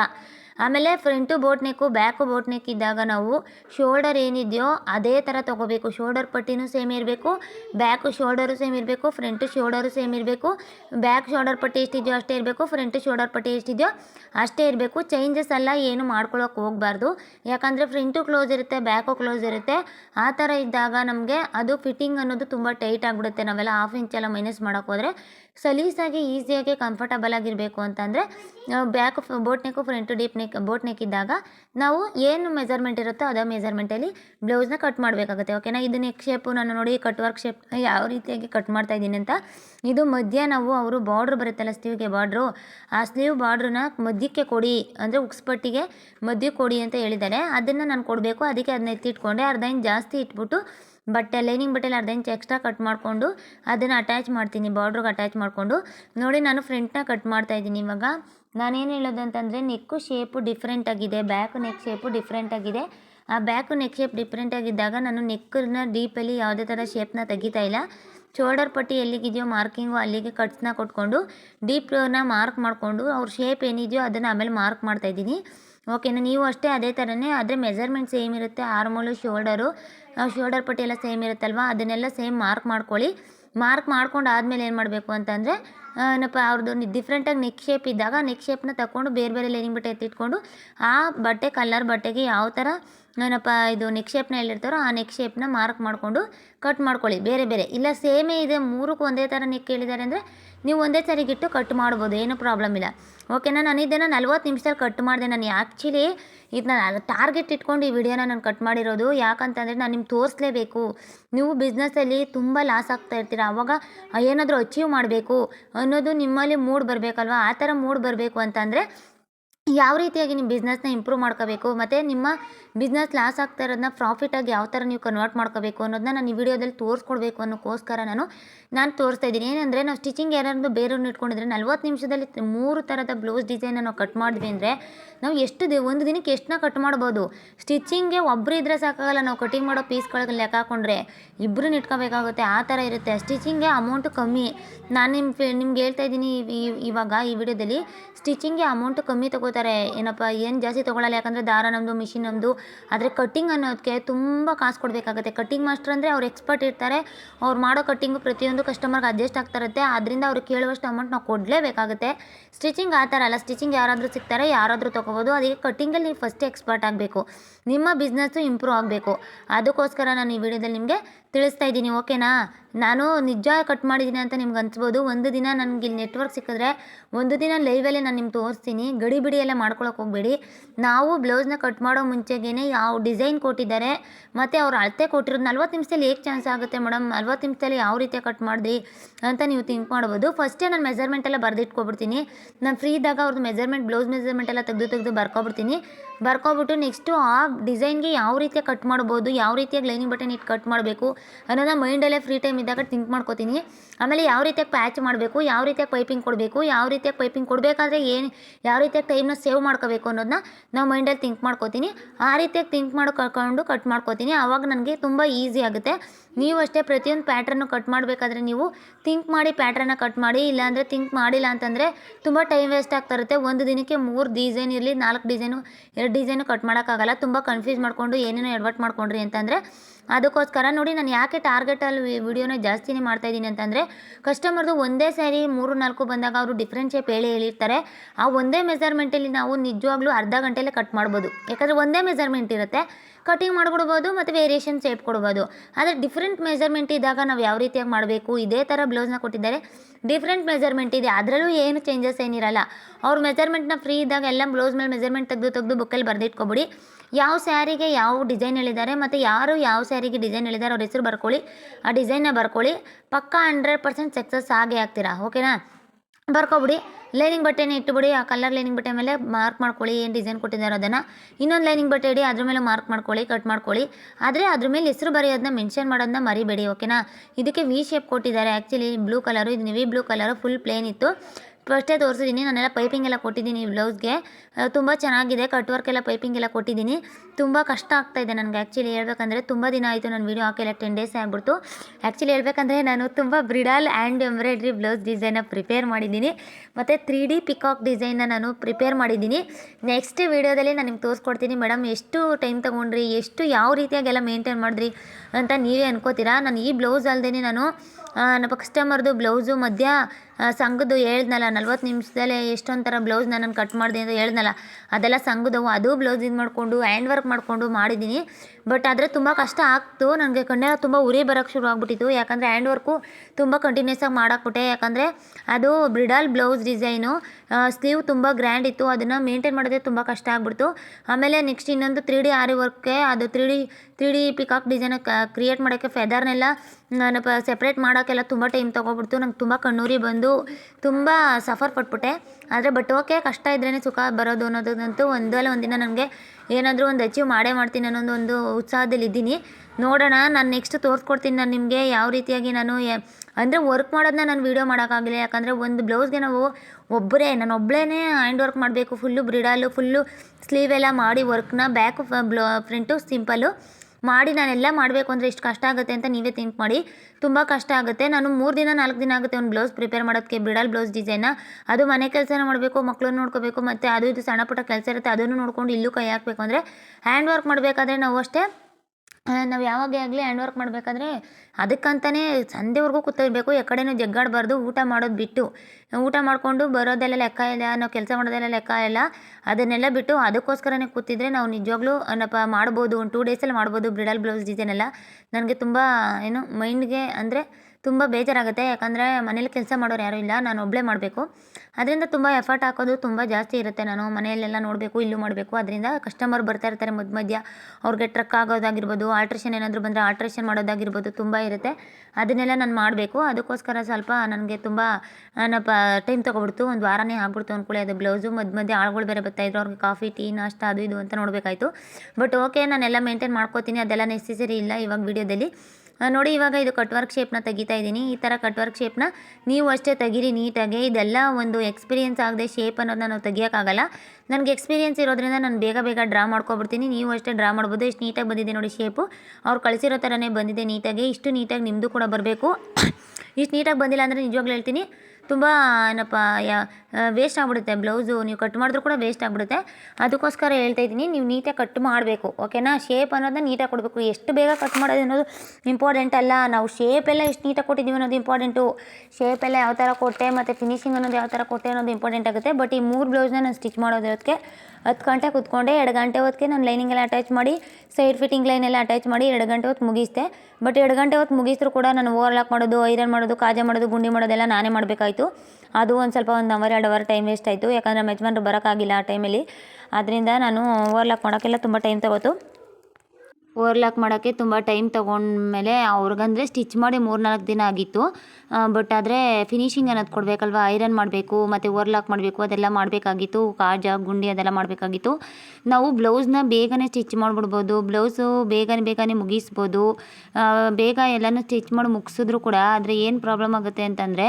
Speaker 1: ಆಮೇಲೆ front boat neck back boat neck ಇದ್ದಾಗ ನಾವು ಶೋಲ್ಡರ್ ಏನಿದೆಯೋ ಅದೇ ಥರ ತೊಗೋಬೇಕು. ಶೋಲ್ಡರ್ ಪಟ್ಟಿನೂ ಸೇಮ್ ಇರಬೇಕು ಬ್ಯಾಕು ಶೋಲ್ಡರು ಸೇಮ್ ಇರಬೇಕು ಫ್ರಂಟು ಶೋಲ್ಡರು ಸೇಮ್ ಇರಬೇಕು. ಬ್ಯಾಕ್ ಶೋಲ್ಡರ್ ಪಟ್ಟಿ ಎಷ್ಟಿದೆಯೋ ಅಷ್ಟೇ ಇರಬೇಕು ಫ್ರಂಟ್ ಶೋಲ್ಡರ್ ಪಟ್ಟಿ ಎಷ್ಟಿದೆಯೋ ಅಷ್ಟೇ ಇರಬೇಕು. ಚೇಂಜಸ್ ಎಲ್ಲ ಏನು ಮಾಡ್ಕೊಳ್ಳೋಕೆ ಹೋಗಬಾರ್ದು. ಯಾಕಂದರೆ ಫ್ರಂಟು ಕ್ಲೋಸ್ ಇರುತ್ತೆ ಬ್ಯಾಕು ಕ್ಲೋಸ್ ಇರುತ್ತೆ. ಆ ಥರ ಇದ್ದಾಗ ನಮಗೆ ಅದು ಫಿಟ್ಟಿಂಗ್ ಅನ್ನೋದು ತುಂಬ ಟೈಟ್ ಆಗಿಬಿಡುತ್ತೆ. ನಾವೆಲ್ಲ ಹಾಫ್ ಇಂಚೆಲ್ಲ ಮೈನಸ್ ಮಾಡೋಕ್ಕೋದ್ರೆ ಸಲೀಸಾಗಿ ಈಸಿಯಾಗಿ ಕಂಫರ್ಟಬಲ್ ಆಗಿರಬೇಕು ಅಂತಂದರೆ back boat neck front deep neck boat neck ಇದ್ದಾಗ ನಾವು ಏನು ಮೆಜರ್ಮೆಂಟ್ ಇರುತ್ತೋ ಅದೇ ಮೆಜರ್ಮೆಂಟಲ್ಲಿ ಬ್ಲೌಸ್ನ ಕಟ್ ಮಾಡಬೇಕಾಗುತ್ತೆ. ಓಕೆನಾ ಇದು ನೆಕ್ ಶೇಪು ನಾನು ನೋಡಿ ಕಟ್ ವರ್ಕ್ ಶೇಪ್ ಯಾವ ರೀತಿಯಾಗಿ ಕಟ್ ಮಾಡ್ತಾ ಇದ್ದೀನಿ ಅಂತ. ಇದು ಮಧ್ಯ ನಾವು ಅವರು ಬಾರ್ಡ್ರ್ ಬರುತ್ತಲ್ಲ ಸ್ಲೀವ್ಗೆ ಬಾರ್ಡ್ರು ಆ ಸ್ಲೀವ್ ಬಾರ್ಡ್ರನ್ನ ಮಧ್ಯಕ್ಕೆ ಕೊಡಿ, ಅಂದರೆ ಉಕ್ಸ್ಪಟ್ಟಿಗೆ ಮಧ್ಯಕ್ಕೆ ಕೊಡಿ ಅಂತ ಹೇಳಿದ್ದಾರೆ. ಅದನ್ನು ನಾನು ಕೊಡಬೇಕು, ಅದಕ್ಕೆ ಅದನ್ನ ಎತ್ತಿಟ್ಕೊಂಡೆ ಅರ್ಧ ಇಂಚ್ ಜಾಸ್ತಿ ಇಟ್ಬಿಟ್ಟು ಬಟ್ಟೆ, ಲೈನಿಂಗ್ ಬಟ್ಟೆಲಿ ಅರ್ಧ ಇಂಚ್ ಎಕ್ಸ್ಟ್ರಾ ಕಟ್ ಮಾಡಿಕೊಂಡು ಅದನ್ನು ಅಟ್ಯಾಚ್ ಮಾಡ್ತೀನಿ ಬಾರ್ಡ್ರಿಗೆ ಅಟ್ಯಾಚ್ ಮಾಡಿಕೊಂಡು. ನೋಡಿ, ನಾನು ಫ್ರಂಟ್ನ ಕಟ್ ಮಾಡ್ತಾ ಇದ್ದೀನಿ ಇವಾಗ. ನಾನೇನು ಹೇಳೋದು ಅಂತಂದರೆ ನೆಕ್ಕು ಶೇಪು ಡಿಫ್ರೆಂಟ್ ಆಗಿದೆ ಬ್ಯಾಕ್ ನೆಕ್ ಶೇಪು ಡಿಫ್ರೆಂಟ್ ಆಗಿದೆ. ಆ ಬ್ಯಾಕು ನೆಕ್ ಶೇಪ್ ಡಿಫ್ರೆಂಟ್ ಆಗಿದ್ದಾಗ ನಾನು ನೆಕ್ಕನ್ನ ಡೀಪಲ್ಲಿ ಯಾವುದೇ ಥರ ಶೇಪ್ನ ತೆಗಿತಾ ಇಲ್ಲ. ಶೋಲ್ಡರ್ ಪಟ್ಟಿ ಎಲ್ಲಿಗಿದೆಯೋ ಮಾರ್ಕಿಂಗು ಅಲ್ಲಿಗೆ ಕಟ್ಸ್ನ ಕೊಟ್ಕೊಂಡು ಡೀಪ್ನ ಮಾರ್ಕ್ ಮಾಡಿಕೊಂಡು, ಅವ್ರ ಶೇಪ್ ಏನಿದೆಯೋ ಅದನ್ನು ಆಮೇಲೆ ಮಾರ್ಕ್ ಮಾಡ್ತಾ ಇದ್ದೀನಿ. ಓಕೆನಾ ನೀವು ಅಷ್ಟೇ ಅದೇ ಥರನೇ ಆದರೆ ಮೆಜರ್ಮೆಂಟ್ ಸೇಮ್ ಇರುತ್ತೆ ಆರ್ಮೋಲು ಶೋಲ್ಡರು ಶೋಲ್ಡರ್ ಪಟ್ಟಿ ಎಲ್ಲ ಸೇಮ್ ಇರುತ್ತಲ್ವ? ಅದನ್ನೆಲ್ಲ ಸೇಮ್ ಮಾರ್ಕ್ ಮಾಡ್ಕೊಳ್ಳಿ. ಮಾರ್ಕ್ ಮಾಡ್ಕೊಂಡು ಆದಮೇಲೆ ಏನು ಮಾಡಬೇಕು ಅಂತಂದರೆ ಏನಪ್ಪ ಅವ್ರದ್ದು ಡಿಫ್ರೆಂಟಾಗಿ ನೆಕ್ ಶೇಪ್ ಇದ್ದಾಗ ನೆಕ್ ಶೇಪ್ನ ತಗೊಂಡು ಬೇರೆ ಬೇರೆ ಲೈನಿಂಗ್ ಬಟ್ಟೆ ಎತ್ತಿಟ್ಕೊಂಡು, ಆ ಬಟ್ಟೆ ಕಲರ್ ಬಟ್ಟೆಗೆ ಯಾವ ಥರ ಏನಪ್ಪ, ಇದು ನೆಕ್ ಶೇಪ್ನ ಆ ನೆಕ್ ಶೇಪ್ನ ಮಾರ್ಕ್ ಮಾಡಿಕೊಂಡು ಕಟ್ ಮಾಡ್ಕೊಳ್ಳಿ. ಬೇರೆ ಬೇರೆ. ಇಲ್ಲ, ಸೇಮೇ ಇದೆ. ಮೂರಕ್ಕೂ ಒಂದೇ ಥರ ನೆಕ್ ಕೇಳಿದ್ದಾರೆ ಅಂದರೆ ನೀವು ಒಂದೇ ಸರಿಗಿಟ್ಟು ಕಟ್ ಮಾಡ್ಬೋದು. ಏನೂ ಪ್ರಾಬ್ಲಮ್ ಇಲ್ಲ. ಓಕೆನಾ ನಾನು ಇದನ್ನು ನಲ್ವತ್ತು ನಿಮಿಷದಲ್ಲಿ ಕಟ್ ಮಾಡಿದೆ. ನಾನು ಆ್ಯಕ್ಚುಲಿ ಇದನ್ನ ಟಾರ್ಗೆಟ್ ಇಟ್ಕೊಂಡು ಈ ವಿಡಿಯೋನ ನಾನು ಕಟ್ ಮಾಡಿರೋದು. ಯಾಕಂತಂದರೆ ನಾನು ನಿಮ್ಗೆ ತೋರಿಸ್ಲೇಬೇಕು. ನೀವು ಬಿಸ್ನೆಸ್ಸಲ್ಲಿ ತುಂಬ ಲಾಸ್ ಆಗ್ತಾ ಇರ್ತೀರ. ಆವಾಗ ಏನಾದರೂ ಅಚೀವ್ ಮಾಡಬೇಕು ಅನ್ನೋದು ನಿಮ್ಮಲ್ಲಿ ಮೂಡ್ ಬರಬೇಕಲ್ವ? ಆ ಥರ ಮೂಡ್ ಬರಬೇಕು ಅಂತಂದರೆ ಯಾವ ರೀತಿಯಾಗಿ ನಿಮ್ಮ ಬಿಸ್ನೆಸ್ನ ಇಂಪ್ರೂವ್ ಮಾಡ್ಕೋಬೇಕು? ಮತ್ತು ನಿಮ್ಮ ಬಿಸ್ನೆಸ್ ಲಾಸ್ ಆಗ್ತಾ ಇರೋದನ್ನ ಪ್ರಾಫಿಟಾಗಿ ಯಾವ ಥರ ನೀವು ಕನ್ವರ್ಟ್ ಮಾಡ್ಕೋಬೇಕು ಅನ್ನೋದನ್ನ ನಾನು ಈ ವಿಡಿಯೋದಲ್ಲಿ ತೋರಿಸ್ಕೊಡ್ಬೇಕು ಅನ್ನೋಕ್ಕೋಸ್ಕರ ನಾನು ನಾನು ತೋರಿಸ್ತಾ ಇದ್ದೀನಿ. ಏನಂದರೆ ನಾವು ಸ್ಟಿಚಿಂಗ್ ಯಾರಾದ್ರು ಬೇರೆಯವ್ರನ್ನ ಇಟ್ಕೊಂಡಿದ್ರೆ ನಲ್ವತ್ತು ನಿಮಿಷದಲ್ಲಿ ಮೂರು ಥರದ ಬ್ಲೌಸ್ ಡಿಸೈನ್ ನಾವು ಕಟ್ ಮಾಡಿದ್ವಿ ಅಂದರೆ ನಾವು ಎಷ್ಟು ದಿ, ಒಂದು ದಿನಕ್ಕೆ ಎಷ್ಟನ್ನ ಕಟ್ ಮಾಡ್ಬೋದು? ಸ್ಟಿಚಿಂಗ್ಗೆ ಒಬ್ಬರು ಇದ್ದರೆ ಸಾಕಾಗಲ್ಲ. ನಾವು ಕಟಿಂಗ್ ಮಾಡೋ ಪೀಸ್ಗಳಿಗೆ ಲೆಕ್ಕ ಹಾಕೊಂಡ್ರೆ ಇಬ್ಬರನ್ನ ಇಟ್ಕೋಬೇಕಾಗುತ್ತೆ. ಆ ಥರ ಇರುತ್ತೆ. ಸ್ಟಿಚಿಂಗ್ಗೆ ಅಮೌಂಟು ಕಮ್ಮಿ. ನಾನು ನಿಮ್ಮ ನಿಮ್ಗೆ ಹೇಳ್ತಾ ಇದ್ದೀನಿ ಇವಾಗ ಈ ವಿಡಿಯೋದಲ್ಲಿ ಸ್ಟಿಚಿಂಗ್ಗೆ ಅಮೌಂಟು ಕಮ್ಮಿ ತಗೋತಾರೆ. ಏನಪ್ಪ, ಏನು ಜಾಸ್ತಿ ತೊಗೊಳ್ಳಲ್ಲ ಯಾಕಂದರೆ ದಾರ ನಮ್ಮದು ಮಿಷಿನ್ ನಮ್ಮದು ಆದರೆ ಕಟ್ಟಿಂಗ್ ಅನ್ನೋದಕ್ಕೆ ತುಂಬ ಕಾಸು ಕೊಡಬೇಕಾಗುತ್ತೆ. ಕಟ್ಟಿಂಗ್ ಮಾಸ್ಟರ್ ಅಂದರೆ ಅವ್ರು ಎಕ್ಸ್ಪರ್ಟ್ ಇರ್ತಾರೆ. ಅವ್ರು ಮಾಡೋ ಕಟ್ಟಿಂಗು ಪ್ರತಿಯೊಂದು ಕಸ್ಟಮರ್ಗೆ ಅಡ್ಜಸ್ಟ್ ಆಗ್ತಾ ಇರುತ್ತೆ. ಆದ್ದರಿಂದ ಅವ್ರು ಕೇಳುವಷ್ಟು ಅಮೌಂಟ್ ನಾವು ಕೊಡಲೇಬೇಕಾಗುತ್ತೆ. ಸ್ಟಿಚಿಂಗ್ ಆ ಥರ ಅಲ್ಲ. ಸ್ಟಿಚಿಂಗ್ ಯಾರಾದರೂ ಸಿಗ್ತಾರೆ ಯಾರಾದರೂ ತೊಗೋಬೋದು. ಅದಕ್ಕೆ ಕಟ್ಟಿಂಗಲ್ಲಿ ನೀವು ಫಸ್ಟ್ ಎಕ್ಸ್ಪರ್ಟ್ ಆಗಬೇಕು. ನಿಮ್ಮ ಬಿಸ್ನೆಸ್ಸು ಇಂಪ್ರೂವ್ ಆಗಬೇಕು. ಅದಕ್ಕೋಸ್ಕರ ನಾನು ಈ ವಿಡಿಯೋದಲ್ಲಿ ನಿಮಗೆ ತಿಳಿಸ್ತಾ ಇದ್ದೀನಿ, ಓಕೆನಾ? ನಾನು ನಿಜ ಕಟ್ ಮಾಡಿದ್ದೀನಿ ಅಂತ ನಿಮ್ಗೆ ಅನ್ಸ್ಬೋದು. ಒಂದು ದಿನ ನನಗೆ ಇಲ್ಲಿ ನೆಟ್ವರ್ಕ್ ಸಿಕ್ಕಿದ್ರೆ, ಒಂದು ದಿನ ಲೈವಲ್ಲೇ ನಾನು ನಿಮ್ಗೆ ತೋರಿಸ್ತೀನಿ. ಗಡಿ ಬಿಡಿ ಎಲ್ಲ ಮಾಡ್ಕೊಳಕ್ಕೆ ಹೋಗಬೇಡಿ. ನಾವು ಬ್ಲೌಸ್ನ ಕಟ್ ಮಾಡೋ ಮುಂಚೆಗೇ ಯಾವ ಡಿಸೈನ್ ಕೊಟ್ಟಿದ್ದಾರೆ, ಮತ್ತು ಅವ್ರು ಅಳತೆ ಕೊಟ್ಟಿರೋದು ನಲ್ವತ್ತು ನಿಮಿಷದಲ್ಲಿ ಹೇಗೆ ಚಾನ್ಸ್ ಆಗುತ್ತೆ ಮೇಡಮ್ ನಲ್ವತ್ತು ನಿಮಿಷದಲ್ಲಿ ಯಾವ ರೀತಿ ಕಟ್ ಮಾಡಿದ್ರಿ ಅಂತ ನೀವು ಥಿಂಕ್ ಮಾಡ್ಬೋದು. ಫಸ್ಟೇ ನಾನು ಮೆಜರ್ಮೆಂಟ್ ಎಲ್ಲ ಬರೆದಿಟ್ಕೊಬಿಡ್ತೀನಿ ನಾನು ಫ್ರೀ ಇದ್ದಾಗ ಅವ್ರದ್ದು ಮೆಜರ್ಮೆಂಟ್ ಬ್ಲೌಸ್ ಮೆಜರ್ಮೆಂಟ್ ಎಲ್ಲ ತೆಗೆದು ತೆಗೆದು ಬರ್ಕೊಬಿಡ್ತೀನಿ. ಬರ್ಕೊಬಿಟ್ಟು ನೆಕ್ಸ್ಟು ಆ ಡಿಸೈನ್ಗೆ ಯಾವ ರೀತಿಯಾಗಿ ಕಟ್ ಮಾಡ್ಬೋದು, ಯಾವ ರೀತಿಯಾಗಿ ಲೈನಿಂಗ್ ಬಟನ್ ಇಟ್ಟು ಕಟ್ ಮಾಡಬೇಕು ಅನ್ನೋದನ್ನ ಮೈಂಡಲ್ಲೇ ಫ್ರೀ ಟೈಮ್ ಇದ್ದಾಗ ಥಿಂಕ್ ಮಾಡ್ಕೋತೀನಿ. ಆಮೇಲೆ ಯಾವ ರೀತಿಯಾಗಿ ಪ್ಯಾಚ್ ಮಾಡಬೇಕು, ಯಾವ ರೀತಿಯಾಗಿ ಪೈಪಿಂಗ್ ಕೊಡಬೇಕು, ಯಾವ ರೀತಿಯಾಗಿ ಪೈಪಿಂಗ್ ಕೊಡಬೇಕಾದ್ರೆ ಏನು, ಯಾವ ರೀತಿಯಾಗಿ ಟೈಮ್ನ ಸೇವ್ ಮಾಡ್ಕೋಬೇಕು ಅನ್ನೋದನ್ನ ನಾವು ಮೈಂಡಲ್ಲಿ ಥಿಂಕ್ ಮಾಡ್ಕೋತೀನಿ. ಆ ರೀತಿಯಾಗಿ ಥಿಂಕ್ ಮಾಡ್ಕೊಂಡು ಕಟ್ ಮಾಡ್ಕೋತೀನಿ. ಆವಾಗ ನನಗೆ ತುಂಬ ಈಸಿ ಆಗುತ್ತೆ. ನೀವು ಅಷ್ಟೇ ಪ್ರತಿಯೊಂದು ಪ್ಯಾಟ್ರನ್ನು ಕಟ್ ಮಾಡಬೇಕಾದ್ರೆ ನೀವು ಥಿಂಕ್ ಮಾಡಿ ಪ್ಯಾಟ್ರನ್ನ ಕಟ್ ಮಾಡಿ, ಇಲ್ಲಾಂದರೆ ಥಿಂಕ್ ಮಾಡಿಲ್ಲ ಅಂತಂದರೆ ತುಂಬ ಟೈಮ್ ವೇಸ್ಟ್ ಆಗ್ತಾ ಇರುತ್ತೆ. ಒಂದು ದಿನಕ್ಕೆ ಮೂರು ಡಿಸೈನ್ ಇರಲಿ, ನಾಲ್ಕು ಡಿಸೈನು ಎರಡು ಡಿಸೈನು ಕಟ್ ಮಾಡೋಕ್ಕಾಗಲ್ಲ. ತುಂಬ ಕನ್ಫ್ಯೂಸ್ ಮಾಡಿಕೊಂಡು ಏನೇನೋ ಎಡ್ವರ್ಟ್ ಮಾಡ್ಕೊಂಡ್ರಿ ಅಂತಂದರೆ ಅದಕ್ಕೋಸ್ಕರ ನೋಡಿ, ನಾನು ಯಾಕೆ ಟಾರ್ಗೆಟಲ್ಲಿ ವಿಡಿಯೋನ ಜಾಸ್ತಿನೇ ಮಾಡ್ತಾ ಇದ್ದೀನಿ ಅಂತಂದರೆ ಕಸ್ಟಮರ್ದು ಒಂದೇ ಸ್ಯಾರಿ ಮೂರು, ನಾಲ್ಕು ಬಂದಾಗ ಅವರು ಡಿಫ್ರೆಂಟ್ ಶೇಪ್ ಹೇಳಿ ಹೇಳಿರ್ತಾರೆ. ಆ ಒಂದೇ ಮೆಸರ್ಮೆಂಟಲ್ಲಿ ನಾವು ನಿಜವಾಗ್ಲೂ ಅರ್ಧ ಗಂಟೆಯಲ್ಲೇ ಕಟ್ ಮಾಡ್ಬೋದು. ಯಾಕಂದರೆ ಒಂದೇ ಮೆಸರ್ಮೆಂಟ್ ಇರುತ್ತೆ. ಕಟಿಂಗ್ ಮಾಡಿಕೊಡ್ಬೋದು ಮತ್ತು ವೇರಿಯೇಷನ್ ಶೇಪ್ ಕೊಡ್ಬೋದು. ಆದರೆ ಡಿಫ್ರೆಂಟ್ ಮೆಜರ್ಮೆಂಟ್ ಇದ್ದಾಗ ನಾವು ಯಾವ ರೀತಿಯಾಗಿ ಮಾಡಬೇಕು? ಇದೇ ಥರ ಬ್ಲೌಸ್ನ ಕೊಟ್ಟಿದ್ದಾರೆ. ಡಿಫ್ರೆಂಟ್ ಮೆಜರ್ಮೆಂಟ್ ಇದೆ. ಅದರಲ್ಲೂ ಏನು ಚೇಂಜಸ್ ಏನಿರಲ್ಲ. ಅವ್ರ ಮೆಜರ್ಮೆಂಟ್ನ ಫ್ರೀ ಇದ್ದಾಗ ಎಲ್ಲ ಬ್ಲೌಸ್ ಮೇಲೆ ಮೆಜರ್ಮೆಂಟ್ ತೆಗೆದು ತೆಗೆದು ಬುಕ್ಕಲ್ಲಿ ಬರೆದಿಟ್ಕೊಬಿಡಿ. ಯಾವ ಸ್ಯಾರಿಗೆ ಯಾವ ಡಿಸೈನ್ ಹೇಳಿದ್ದಾರೆ ಮತ್ತು ಯಾರು ಯಾವ ಸ್ಯಾರಿಗೆ ಡಿಸೈನ್ ಹೇಳಿದ್ದಾರೆ ಅವ್ರ ಹೆಸರು ಬರ್ಕೊಳ್ಳಿ. ಆ ಡಿಸೈನ್ನ ಬರ್ಕೊಳ್ಳಿ. ಪಕ್ಕಾ ಹಂಡ್ರೆಡ್ ಪರ್ಸೆಂಟ್ ಸಕ್ಸಸ್ ಆಗೇ ಆಗ್ತೀರಾ? ಓಕೆನಾ ಬರ್ಕೊಬಿಡಿ. ಲೈನಿಂಗ್ ಬಟ್ಟೆನ ಇಟ್ಟುಬಿಡಿ. ಆ ಕಲರ್ ಲೈನಿಂಗ್ ಬಟ್ಟೆ ಮೇಲೆ ಮಾರ್ಕ್ ಮಾಡ್ಕೊಳ್ಳಿ. ಏನು ಡಿಸೈನ್ ಕೊಟ್ಟಿದ್ದಾರೆ ಅದನ್ನು. ಇನ್ನೊಂದು ಲೈನಿಂಗ್ ಬಟ್ಟೆ ಇಡಿ, ಅದ್ರ ಮೇಲೆ ಮಾರ್ಕ್ ಮಾಡ್ಕೊಳ್ಳಿ ಕಟ್ ಮಾಡ್ಕೊಳ್ಳಿ. ಆದರೆ ಅದ್ರ ಮೇಲೆ ಹೆಸರು ಬರೆಯೋದನ್ನ ಮೆನ್ಷನ್ ಮಾಡೋದನ್ನ ಮರಿಬೇಡಿ ಓಕೆನಾ ಇದಕ್ಕೆ ವಿ ಶೇಪ್ ಕೊಟ್ಟಿದ್ದಾರೆ. ಆ್ಯಕ್ಚುಲಿ ಬ್ಲೂ ಕಲರು ಇದು navy blue colour full plain ಇತ್ತು. ಫಸ್ಟೇ ತೋರಿಸಿದ್ದೀನಿ ನಾನೆಲ್ಲ ಪೈಪಿಂಗ್ ಎಲ್ಲ ಕೊಟ್ಟಿದ್ದೀನಿ ಬ್ಲೌಸ್ಗೆ ತುಂಬ ಚೆನ್ನಾಗಿದೆ. ಕಟ್ ವರ್ಕ್ ಎಲ್ಲ ಪೈಪಿಂಗ್ ಎಲ್ಲ ಕೊಟ್ಟಿದ್ದೀನಿ ತುಂಬ ಕಷ್ಟ ಆಗ್ತಾಯಿದೆ ನನಗೆ ಆ್ಯಕ್ಚುಲಿ ಹೇಳ್ಬೇಕಂದ್ರೆ. ತುಂಬ ದಿನ ಆಯಿತು ನಾನು ವೀಡಿಯೋ ಹಾಕಿಲ್ಲ. ಟೆನ್ ಡೇಸ್ ಆಗ್ಬಿಡ್ತು. ಆ್ಯಕ್ಚುಲಿ ಹೇಳ್ಬೇಕಂದ್ರೆ ನಾನು ತುಂಬ ಬ್ರಿಡಲ್ ಆ್ಯಂಡ್ ಎಂಬ್ರಾಯ್ಡ್ರಿ ಬ್ಲೌಸ್ ಡಿಸೈನ ಪ್ರಿಪೇರ್ ಮಾಡಿದ್ದೀನಿ ಮತ್ತು ತ್ರೀ ಡಿ ಪಿಕಾಕ್ ಡಿಸೈನ್ನ ನಾನು ಪ್ರಿಪೇರ್ ಮಾಡಿದ್ದೀನಿ ನೆಕ್ಸ್ಟ್ ವೀಡಿಯೋದಲ್ಲಿ ನಾನು ನಿಮ್ಗೆ ತೋರಿಸ್ಕೊಡ್ತೀನಿ. ಮೇಡಮ್ ಎಷ್ಟು ಟೈಮ್ ತೊಗೊಂಡ್ರಿ? ಎಷ್ಟು ಯಾವ ರೀತಿಯಾಗೆಲ್ಲ ಮೇಂಟೈನ್ ಮಾಡಿದ್ರಿ ಅಂತ ನೀವೇ ಅನ್ಕೋತೀರಾ? ನಾನು ಈ ಬ್ಲೌಸ್ ಅಲ್ಲದೇ ನಾನು ನಮ್ಮ ಕಸ್ಟಮರ್ದು ಬ್ಲೌಸು ಮಧ್ಯ ಸಂಘದ್ದು ಹೇಳ್ದ್ನಲ್ಲ, ನಲ್ವತ್ತು ನಿಮಿಷದಲ್ಲೇ ಎಷ್ಟೊಂದು ಥರ ಬ್ಲೌಸ್ನ ನಾನು ಕಟ್ ಮಾಡಿದೆ ಅಂತ ಹೇಳ್ದ್ನಲ್ಲ. ಅದೆಲ್ಲ ಸಂಘದವು ಅದು ಬ್ಲೌಸ್ ಇದು ಮಾಡಿಕೊಂಡು ಹ್ಯಾಂಡ್ ವರ್ಕ್ ಮಾಡಿಕೊಂಡು ಮಾಡಿದ್ದೀನಿ. ಬಟ್ ಆದರೆ ತುಂಬ ಕಷ್ಟ ಆಗ್ತು. ನನಗೆ ಕಣ್ಣೆಲ್ಲ ತುಂಬ ಉರಿ ಬರೋಕ್ಕೆ ಶುರು ಆಗ್ಬಿಟ್ಟಿತ್ತು. ಯಾಕಂದರೆ ಹ್ಯಾಂಡ್ ವರ್ಕು ತುಂಬ ಕಂಟಿನ್ಯೂಸ್ ಆಗಿ ಮಾಡಾಕ್ಬಿಟ್ಟೆ. ಯಾಕಂದರೆ ಅದು ಬ್ರಿಡಲ್ ಬ್ಲೌಸ್ ಡಿಸೈನು ಸ್ಲೀವ್ ತುಂಬ ಗ್ರ್ಯಾಂಡ್ ಇತ್ತು. ಅದನ್ನು ಮೇಂಟೈನ್ ಮಾಡೋದೇ ತುಂಬ ಕಷ್ಟ ಆಗ್ಬಿಡ್ತು. ಆಮೇಲೆ ನೆಕ್ಸ್ಟ್ ಇನ್ನೊಂದು ತ್ರೀ ಡಿ ಆರಿ ವರ್ಕ್ಗೆ ಅದು three D three D peacock design create ಮಾಡೋಕ್ಕೆ ಫೆದರ್ನೆಲ್ಲ ನಾನು ಸೆಪ್ರೇಟ್ ಮಾಡೋಕ್ಕೆಲ್ಲ ತುಂಬ ಟೈಮ್ ತೊಗೊಬಿಡ್ತು. ನಂಗೆ ತುಂಬ ಕಣ್ಣೂರಿ ಬಂದು ತುಂಬ ಸಫರ್ ಪಟ್ಬಿಟ್ಟೆ. ಆದರೆ ಬಟ್ ಓಕೆ ಕಷ್ಟ ಇದ್ರೇ ಸುಖ ಬರೋದು ಅನ್ನೋದಂತೂ ಒಂದಲ್ಲ ಒಂದಿನ ನನಗೆ ಏನಾದರೂ ಒಂದು ಅಚೀವ್ ಮಾಡೇ ಮಾಡ್ತೀನಿ ಅನ್ನೋದು ಒಂದು ಉತ್ಸಾಹದಲ್ಲಿ ಇದ್ದೀನಿ. ನೋಡೋಣ, ನಾನು ನೆಕ್ಸ್ಟ್ ತೋರಿಸ್ಕೊಡ್ತೀನಿ ನಾನು ನಿಮಗೆ ಯಾವ ರೀತಿಯಾಗಿ ನಾನು ಅಂದರೆ ವರ್ಕ್ ಮಾಡೋದನ್ನ ನಾನು ವೀಡಿಯೋ ಮಾಡೋಕ್ಕಾಗಲಿಲ್ಲ ಯಾಕಂದರೆ ಒಂದು ಬ್ಲೌಸ್ಗೆ ನಾವು ಒಬ್ಬರೇ ನಾನು ಒಬ್ಬಳೇ ಹ್ಯಾಂಡ್ ವರ್ಕ್ ಮಾಡಬೇಕು ಫುಲ್ಲು ಬ್ರಿಡಾಲು ಫುಲ್ಲು ಸ್ಲೀವ್ ಎಲ್ಲ ಮಾಡಿ ವರ್ಕ್ನ ಬ್ಯಾಕು ಬ್ಲೌ ಫ್ರಂಟು ಸಿಂಪಲ್ಲು ಮಾಡಿ ನಾನೆಲ್ಲ ಮಾಡಬೇಕು ಅಂದರೆ ಇಷ್ಟು ಕಷ್ಟ ಆಗುತ್ತೆ ಅಂತ ನೀವೇ ಥಿಂಕ್ ಮಾಡಿ. ತುಂಬ ಕಷ್ಟ ಆಗುತ್ತೆ. ನಾನು ಮೂರು ದಿನ, ನಾಲ್ಕು ದಿನ ಆಗುತ್ತೆ ಒಂದು ಬ್ಲೌಸ್ ಪ್ರಿಪೇರ್ ಮಾಡೋದಕ್ಕೆ. ಬಿಡಲ್ ಬ್ಲೌಸ್ ಡಿಸೈನ್ನ ಅದು ಮನೆ ಕೆಲಸನ ಮಾಡಬೇಕು ಮಕ್ಕಳನ್ನ ನೋಡ್ಕೋಬೇಕು, ಮತ್ತು ಅದು ಇದು ಸಣ್ಣ ಪುಟ್ಟ ಕೆಲಸ ಇರುತ್ತೆ, ಅದನ್ನು ನೋಡ್ಕೊಂಡು ಇಲ್ಲೂ ಕೈ ಹಾಕಬೇಕು ಅಂದರೆ ಹ್ಯಾಂಡ್ ವರ್ಕ್ ಮಾಡಬೇಕಾದ್ರೆ ನಾವು ಅಷ್ಟೇ ನಾವು ಯಾವಾಗೇ ಆಗಲಿ ಹ್ಯಾಂಡ್ ವರ್ಕ್ ಮಾಡಬೇಕಾದ್ರೆ ಅದಕ್ಕಂತಲೇ ಸಂಜೆವರೆಗೂ ಕೂತಿರಬೇಕು ಕಡೆನೂ ಜಗ್ಗಾಡಬಾರ್ದು. ಊಟ ಮಾಡೋದು ಬಿಟ್ಟು. ಊಟ ಮಾಡಿಕೊಂಡು ಬರೋದೆಲ್ಲ ಲೆಕ್ಕ ಇಲ್ಲ. ನಾವು ಕೆಲಸ ಮಾಡೋದೆಲ್ಲ ಲೆಕ್ಕ ಇಲ್ಲ. ಅದನ್ನೆಲ್ಲ ಬಿಟ್ಟು ಅದಕ್ಕೋಸ್ಕರನೇ ಕೂತಿದ್ರೆ ನಾವು ನಿಜವಾಗ್ಲೂ, ಏನಪ್ಪ, ಮಾಡ್ಬೋದು. ಒಂದು ಟೂ ಡೇಸಲ್ಲಿ ಮಾಡ್ಬೋದು ಬ್ರಿಡಲ್ ಬ್ಲೌಸ್ ಡಿಸೈನ್ ನನಗೆ ತುಂಬ, ಏನು, ಮೈಂಡ್ಗೆ ಅಂದರೆ ತುಂಬ ಬೇಜಾರಾಗುತ್ತೆ. ಯಾಕಂದರೆ ಮನೇಲಿ ಕೆಲಸ ಮಾಡೋರು ಯಾರೂ ಇಲ್ಲ. ನಾನು ಒಬ್ಬಳೇ ಮಾಡಬೇಕು. ಅದರಿಂದ ತುಂಬ ಎಫರ್ಟ್ ಹಾಕೋದು ತುಂಬ ಜಾಸ್ತಿ ಇರುತ್ತೆ. ನಾನು ಮನೆಯಲ್ಲೆಲ್ಲ ನೋಡಬೇಕು, ಇಲ್ಲೂ ಮಾಡಬೇಕು. ಅದರಿಂದ ಕಸ್ಟಮರ್ ಬರ್ತಾ ಇರ್ತಾರೆ ಮಧ್ಯ ಮಧ್ಯ. ಅವ್ರಿಗೆ ಟ್ರಕ್ ಆಗೋದಾಗಿರ್ಬೋದು ಆಲ್ಟ್ರೇಷನ್ ಏನಾದರೂ ಬಂದರೆ ಆಲ್ಟ್ರೇಷನ್ ಮಾಡೋದಾಗಿರ್ಬೋದು. ತುಂಬ ಇರುತ್ತೆ. ಅದನ್ನೆಲ್ಲ ನಾನು ಮಾಡಬೇಕು. ಅದಕ್ಕೋಸ್ಕರ ಸ್ವಲ್ಪ ನನಗೆ ತುಂಬ ಏನಪ್ಪ ಟೈಮ್ ತೊಗೊಬಿಡ್ತು. ಒಂದು ವಾರನೇ ಆಗ್ಬಿಡ್ತು ಅಂದ್ಕೊಳ್ಳಿ ಅದು ಬ್ಲೌಸು ಮಧ್ಯ ಮಧ್ಯೆ ಆಳುಗಳು ಬೇರೆ ಬರ್ತಾಯಿದ್ರು ಅವ್ರಿಗೆ ಕಾಫಿ, ಟೀ, ನಾಷ್ಟ ಅದು ಇದು ಅಂತ ನೋಡಬೇಕಾಯ್ತು. ಬಟ್ ಓಕೆ ನಾನೆಲ್ಲ ಮೇಂಟೈನ್ ಮಾಡ್ಕೋತೀನಿ. ಅದೆಲ್ಲ ನೆಸೆಸರಿ ಇಲ್ಲ ಇವಾಗ ವಿಡಿಯೋದಲ್ಲಿ ನೋಡಿ, ಇವಾಗ ಇದು ಕಟ್ ವರ್ಕ್ ಶೇಪ್ನ ತೆಗಿತಾ ಇದ್ದೀನಿ. ಈ ಥರ ಕಟ್ ವರ್ಕ್ ಶೇಪ್ನ ನೀವು ಅಷ್ಟೇ ತೆಗೀರಿ ನೀಟಾಗಿ. ಇದೆಲ್ಲ ಒಂದು ಎಕ್ಸ್ಪೀರಿಯನ್ಸ್ ಆಗದೆ ಶೇಪ್ ಅನ್ನೋದನ್ನ ನಾವು ತೆಗಿಯೋಕ್ಕಾಗಲ್ಲ. ನನಗೆ ಎಕ್ಸ್ಪೀರಿಯನ್ಸ್ ಇರೋದ್ರಿಂದ ನಾನು ಬೇಗ ಬೇಗ ಡ್ರಾ ಮಾಡ್ಕೊಬಿಡ್ತೀನಿ. ನೀವು ಅಷ್ಟೇ ಡ್ರಾ ಮಾಡ್ಬೋದು. ಇಷ್ಟು ನೀಟಾಗಿ ಬಂದಿದೆ ನೋಡಿ ಶೇಪು ಅವ್ರು ಕಳಿಸಿರೋ ಥರನೇ ಬಂದಿದೆ ನೀಟಾಗಿ. ಇಷ್ಟು ನೀಟಾಗಿ ನಿಮ್ಮದು ಕೂಡ ಬರಬೇಕು. ಇಷ್ಟು ನೀಟಾಗಿ ಬಂದಿಲ್ಲ ಅಂದರೆ ನಿಜವಾಗ್ಲೂ ಹೇಳ್ತೀನಿ ತುಂಬ, ಏನಪ್ಪ, ಯಾ ವೇಸ್ಟ್ ಆಗಿಬಿಡುತ್ತೆ. ಬ್ಲೌಸು ನೀವು ಕಟ್ ಮಾಡಿದ್ರು ಕೂಡ ವೇಸ್ಟ್ ಆಗಿಬಿಡುತ್ತೆ. ಅದಕ್ಕೋಸ್ಕರ ಹೇಳ್ತಾ ಇದ್ದೀನಿ, ನೀವು ನೀಟಾಗಿ ಕಟ್ ಮಾಡಬೇಕು ಓಕೆನಾ ಶೇಪ್ ಅನ್ನೋದನ್ನ ನೀಟಾಗಿ ಕೊಡಬೇಕು. ಎಷ್ಟು ಬೇಗ ಕಟ್ ಮಾಡೋದು ಅನ್ನೋದು ಇಂಪಾರ್ಟೆಂಟ್ ಅಲ್ಲ. ನಾವು ಶೇಪ್ ಎಲ್ಲ ಎಷ್ಟು ನೀಟಾಗಿ ಕೊಟ್ಟಿದ್ದೀವಿ ಅನ್ನೋದು ಇಂಪಾರ್ಟೆಂಟು ಶೇಪ್ ಎಲ್ಲ ಯಾವ ಥರ ಕೊಟ್ಟೆ ಮತ್ತು ಫಿನಿಶಿಂಗ್ ಅನ್ನೋದು ಯಾವ ಥರ ಕೊಟ್ಟೆ ಅನ್ನೋದು ಇಂಪಾರ್ಟೆಂಟ್ ಆಗುತ್ತೆ. ಬಟ್ ಈ ಮೂರು ಬ್ಲೌಸ್ನ ನಾನು ಸ್ಟಿಚ್ ಮಾಡೋದಕ್ಕೆ ಹತ್ತು ಗಂಟೆ ಕೂತ್ಕೊಂಡೆ, ಎರಡು ಗಂಟೆ ಹೊತ್ತಿಗೆ ನಾನು ಲೈನಿಂಗ್ ಎಲ್ಲ ಅಟ್ಯಾಚ್ ಮಾಡಿ ಸೈಡ್ ಫಿಟ್ಟಿಂಗ್ ಲೈನ್ ಎಲ್ಲ ಅಟ್ಯಾಚ್ ಮಾಡಿ ಎರಡು ಗಂಟೆ ಹೊತ್ತು ಮುಗಿಸ್ತೆ ಬಟ್ ಎರಡು ಗಂಟೆ ಹೊತ್ತು ಮುಗಿಸಿದ್ರು ಕೂಡ ನಾನು ಓವರ್ಲಾಕ್ ಮಾಡೋದು ಐರನ್ ಮಾಡೋದು, ಕಾಜೆ ಮಾಡೋದು, ಗುಂಡಿ ಮಾಡೋದೆಲ್ಲ ನಾನೇ ಮಾಡಬೇಕಾಯ್ತು. ಅದು ಒಂದು ಸ್ವಲ್ಪ ಒಂದು ಅವರ್ ಎರಡು ಅವರ್ ಟೈಮ್ ವೇಸ್ಟ್ ಆಯಿತು. ಯಾಕಂದರೆ ನಮ್ಮ ಯಜಮಾನ್ರು ಬರೋಕ್ಕಾಗಿಲ್ಲ ಆ ಟೈಮಲ್ಲಿ ಆದ್ದರಿಂದ ನಾನು ಓವರ್ ಲಾಕ್ ಮಾಡೋಕ್ಕೆಲ್ಲ ತುಂಬ ಟೈಮ್ ತಗೋತು. ಓವರ್ಲಾಕ್ ಮಾಡೋಕ್ಕೆ ತುಂಬ ಟೈಮ್ ತೊಗೊಂಡ್ಮೇಲೆ ಅವ್ರಿಗಂದರೆ ಸ್ಟಿಚ್ ಮಾಡಿ ಮೂರು ನಾಲ್ಕು ದಿನ ಆಗಿತ್ತು. ಬಟ್ ಆದರೆ ಫಿನಿಶಿಂಗ್ ಅನ್ನೋದು ಕೊಡಬೇಕಲ್ವ? ಐರನ್ ಮಾಡಬೇಕು, ಮತ್ತು ಓವರ್ಲಾಕ್ ಮಾಡಬೇಕು, ಅದೆಲ್ಲ ಮಾಡಬೇಕಾಗಿತ್ತು. ಕಾಜ, ಗುಂಡಿ ಅದೆಲ್ಲ ಮಾಡಬೇಕಾಗಿತ್ತು. ನಾವು ಬ್ಲೌಸ್ನ ಬೇಗನೆ ಸ್ಟಿಚ್ ಮಾಡಿಬಿಡ್ಬೋದು. ಬ್ಲೌಸು ಬೇಗನೆ ಬೇಗನೆ ಮುಗಿಸ್ಬೋದು. ಬೇಗ ಎಲ್ಲನೂ ಸ್ಟಿಚ್ ಮಾಡಿ ಮುಗಿಸಿದ್ರು ಕೂಡ ಆದರೆ ಏನು ಪ್ರಾಬ್ಲಮ್ ಆಗುತ್ತೆ ಅಂತಂದರೆ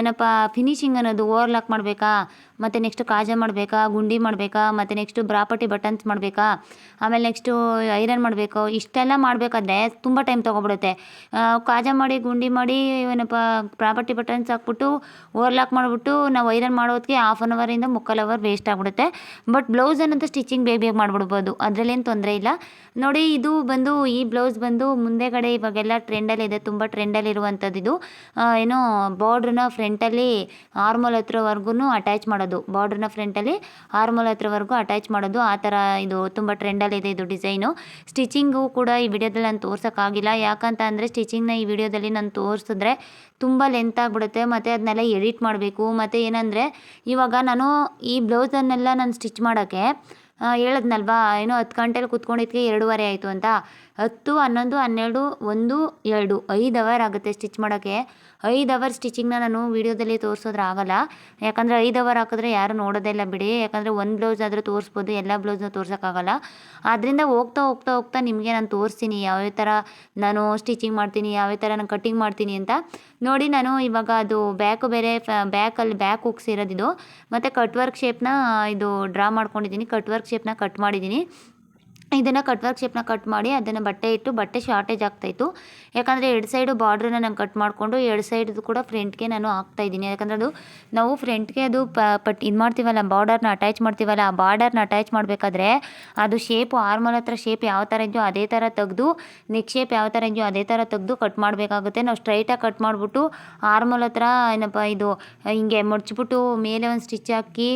Speaker 1: ಏನಪ್ಪ ಫಿನಿಶಿಂಗ್ ಅನ್ನೋದು ಓವರ್ಲಾಕ್ ಮಾಡಬೇಕಾ? ಮತ್ತು ನೆಕ್ಸ್ಟ್ ಕಾಜ ಮಾಡಬೇಕಾ? ಗುಂಡಿ ಮಾಡಬೇಕಾ? ಮತ್ತು ನೆಕ್ಸ್ಟು ಬ್ರಾಪಟಿ ಬಟನ್ಸ್ ಮಾಡಬೇಕಾ? ಆಮೇಲೆ ನೆಕ್ಸ್ಟು ಐರನ್ ಮಾಡಬೇಕು? ಇಷ್ಟೆಲ್ಲ ಮಾಡಬೇಕಾದ್ರೆ ತುಂಬ ಟೈಮ್ ತೊಗೊಬಿಡುತ್ತೆ. ಕಾಜ ಮಾಡಿ, ಗುಂಡಿ ಮಾಡಿ ಏನಪ್ಪ ಪ್ರಾಪರ್ಟಿ ಬಟನ್ಸ್ ಹಾಕ್ಬಿಟ್ಟು ಓವರ್ಲಾಕ್ ಮಾಡಿಬಿಟ್ಟು ನಾವು ಐರನ್ ಮಾಡೋದಕ್ಕೆ ಹಾಫ್ ಆನ್ ಅವರಿಂದ ಮುಕ್ಕಾಲು ಅವರ್ ವೇಸ್ಟ್ ಆಗಿಬಿಡುತ್ತೆ. ಬಟ್ ಬ್ಲೌಸ್ ಅನ್ನೋದು ಸ್ಟಿಚಿಂಗ್ ಬೇಗ ಬೇಗ ಮಾಡಿಬಿಡ್ಬೋದು. ಅದರಲ್ಲೇನು ತೊಂದರೆ ಇಲ್ಲ. ನೋಡಿ, ಇದು ಬಂದು, ಈ ಬ್ಲೌಸ್ ಬಂದು ಮುಂದೆಗಡೆ ಇವಾಗೆಲ್ಲ ಟ್ರೆಂಡಲ್ಲಿದೆ ತುಂಬ ಟ್ರೆಂಡಲ್ಲಿ ಇರುವಂಥದ್ದು ಇದು. ಏನು ಏನೋ ಬಾರ್ಡ್ರನ್ನ ಫ್ರಂಟಲ್ಲಿ ಆರ್ಮೋಲ್ ಹತ್ರವರೆಗೂ ಅಟ್ಯಾಚ್ ಮಾಡೋದು. ಬಾರ್ಡ್ರನ್ನ ಫ್ರಂಟಲ್ಲಿ ಆರ್ಮೋಲ್ ಹತ್ರವರೆಗೂ ಅಟ್ಯಾಚ್ ಮಾಡೋದು. ಆ ಥರ ಇದು ತುಂಬ ಟ್ರೆಂಡಲ್ಲಿದೆ ಇದು ಡಿಸೈನು ಸ್ಟಿಚಿಂಗು ಕೂಡ ಈ ವಿಡಿಯೋದಲ್ಲಿ ನಾನು ತೋರ್ಸೋಕ್ಕಾಗಿಲ್ಲ ಯಾಕಂತ ಅಂದರೆ ಸ್ಟಿಚಿಂಗ್ನ ಈ ವಿಡಿಯೋದಲ್ಲಿ ನಾನು ತೋರಿಸಿದ್ರೆ ತುಂಬ ಲೆಂತ್ ಆಗಿಬಿಡುತ್ತೆ, ಮತ್ತು ಅದನ್ನೆಲ್ಲ ಎಡಿಟ್ ಮಾಡಬೇಕು, ಮತ್ತು ಏನಂದರೆ ಇವಾಗ ನಾನು ಈ ಬ್ಲೌಸನ್ನೆಲ್ಲ ನಾನು ಸ್ಟಿಚ್ ಮಾಡೋಕ್ಕೆ ಹೇಳದ್ನಲ್ವಾ, ಏನೋ ಹತ್ತು ಗಂಟೆಲಿ ಕೂತ್ಕೊಂಡಿದ್ದಕ್ಕೆ ಎರಡೂವರೆ ಆಯಿತು ಅಂತ. ಹತ್ತು, ಹನ್ನೊಂದು, ಹನ್ನೆರಡು, ಒಂದು, ಎರಡು, ಐದು ಅವರ್ ಆಗುತ್ತೆ ಸ್ಟಿಚ್ ಮಾಡೋಕ್ಕೆ. ಐದು ಅವರ್ ಸ್ಟಿಚಿಂಗ್ನ ನಾನು ವೀಡಿಯೋದಲ್ಲಿ ತೋರಿಸೋದ್ರೆ ಆಗಲ್ಲ. ಯಾಕಂದರೆ ಐದು ಅವರ್ ಹಾಕಿದ್ರೆ ಯಾರು ನೋಡೋದೇ ಇಲ್ಲ ಬಿಡಿ. ಯಾಕಂದರೆ ಒಂದು ಬ್ಲೌಸ್ ಆದರೂ ತೋರಿಸ್ಬೋದು, ಎಲ್ಲ ಬ್ಲೌಸ್ನ ತೋರ್ಸೋಕ್ಕಾಗಲ್ಲ ಆದ್ದರಿಂದ ಹೋಗ್ತಾ ಹೋಗ್ತಾ ಹೋಗ್ತಾ ನಿಮಗೆ ನಾನು ತೋರಿಸ್ತೀನಿ. ಯಾವ್ಯಾವ ಥರ ನಾನು ಸ್ಟಿಚಿಂಗ್ ಮಾಡ್ತೀನಿ ಯಾವ್ಯಾವ ಥರ ನಾನು ಕಟ್ಟಿಂಗ್ ಮಾಡ್ತೀನಿ ಅಂತ. ನೋಡಿ ನಾನು ಇವಾಗ ಅದು ಬ್ಯಾಕು ಬೇರೆ ಬ್ಯಾಕಲ್ಲಿ ಬ್ಯಾಕ್ ಇರೋದಿದು. ಮತ್ತು ಕಟ್ ವರ್ಕ್ ಶೇಪ್ನ ಇದು ಡ್ರಾ ಮಾಡ್ಕೊಂಡಿದ್ದೀನಿ. ಕಟ್ ವರ್ಕ್ ಶೇಪ್ನ ಕಟ್ ಮಾಡಿದ್ದೀನಿ. ಇದನ್ನು ಕಟ್ ವರ್ಕ್ ಶೇಪ್ನ ಕಟ್ ಮಾಡಿ ಅದನ್ನು ಬಟ್ಟೆ ಇಟ್ಟು ಬಟ್ಟೆ ಶಾರ್ಟೇಜ್ ಆಗ್ತಾಯಿತ್ತು ಯಾಕಂದರೆ ಎರಡು ಸೈಡು ಬಾರ್ಡ್ರನ್ನ ನಾನು ಕಟ್ ಮಾಡಿಕೊಂಡು ಎರಡು ಸೈಡ್ದು ಕೂಡ ಫ್ರಂಟ್ಗೆ ನಾನು ಹಾಕ್ತಾಯಿದ್ದೀನಿ ಯಾಕಂದರೆ ಅದು ನಾವು ಫ್ರಂಟ್ಗೆ ಅದು ಪಟ್, ಇದು ಮಾಡ್ತೀವಲ್ಲ ಬಾರ್ಡರ್ನ ಅಟ್ಯಾಚ್ ಮಾಡ್ತೀವಲ್ಲ, ಆ ಬಾರ್ಡರ್ನ ಅಟ್ಯಾಚ್ ಮಾಡಬೇಕಾದ್ರೆ ಅದು ಶೇಪು ಆರ್ಮಲ್ ಹತ್ರ ಶೇಪ್ ಯಾವ ಥರ ಇದೆಯೋ ಅದೇ ಥರ ತೆಗೆದು ನೆಕ್ ಶೇಪ್ ಯಾವ ಥರ ಇದೆಯೋ ಅದೇ ಥರ ತೆಗೆದು ಕಟ್ ಮಾಡಬೇಕಾಗುತ್ತೆ. ನಾವು ಸ್ಟ್ರೈಟಾಗಿ ಕಟ್ ಮಾಡಿಬಿಟ್ಟು ಆರ್ಮಲ್ ಹತ್ರ ಏನಪ್ಪ ಇದು, ಹಿಂಗೆ ಮಡ್ಚ್ಬಿಟ್ಟು ಮೇಲೆ ಒಂದು ಸ್ಟಿಚ್ ಹಾಕಿ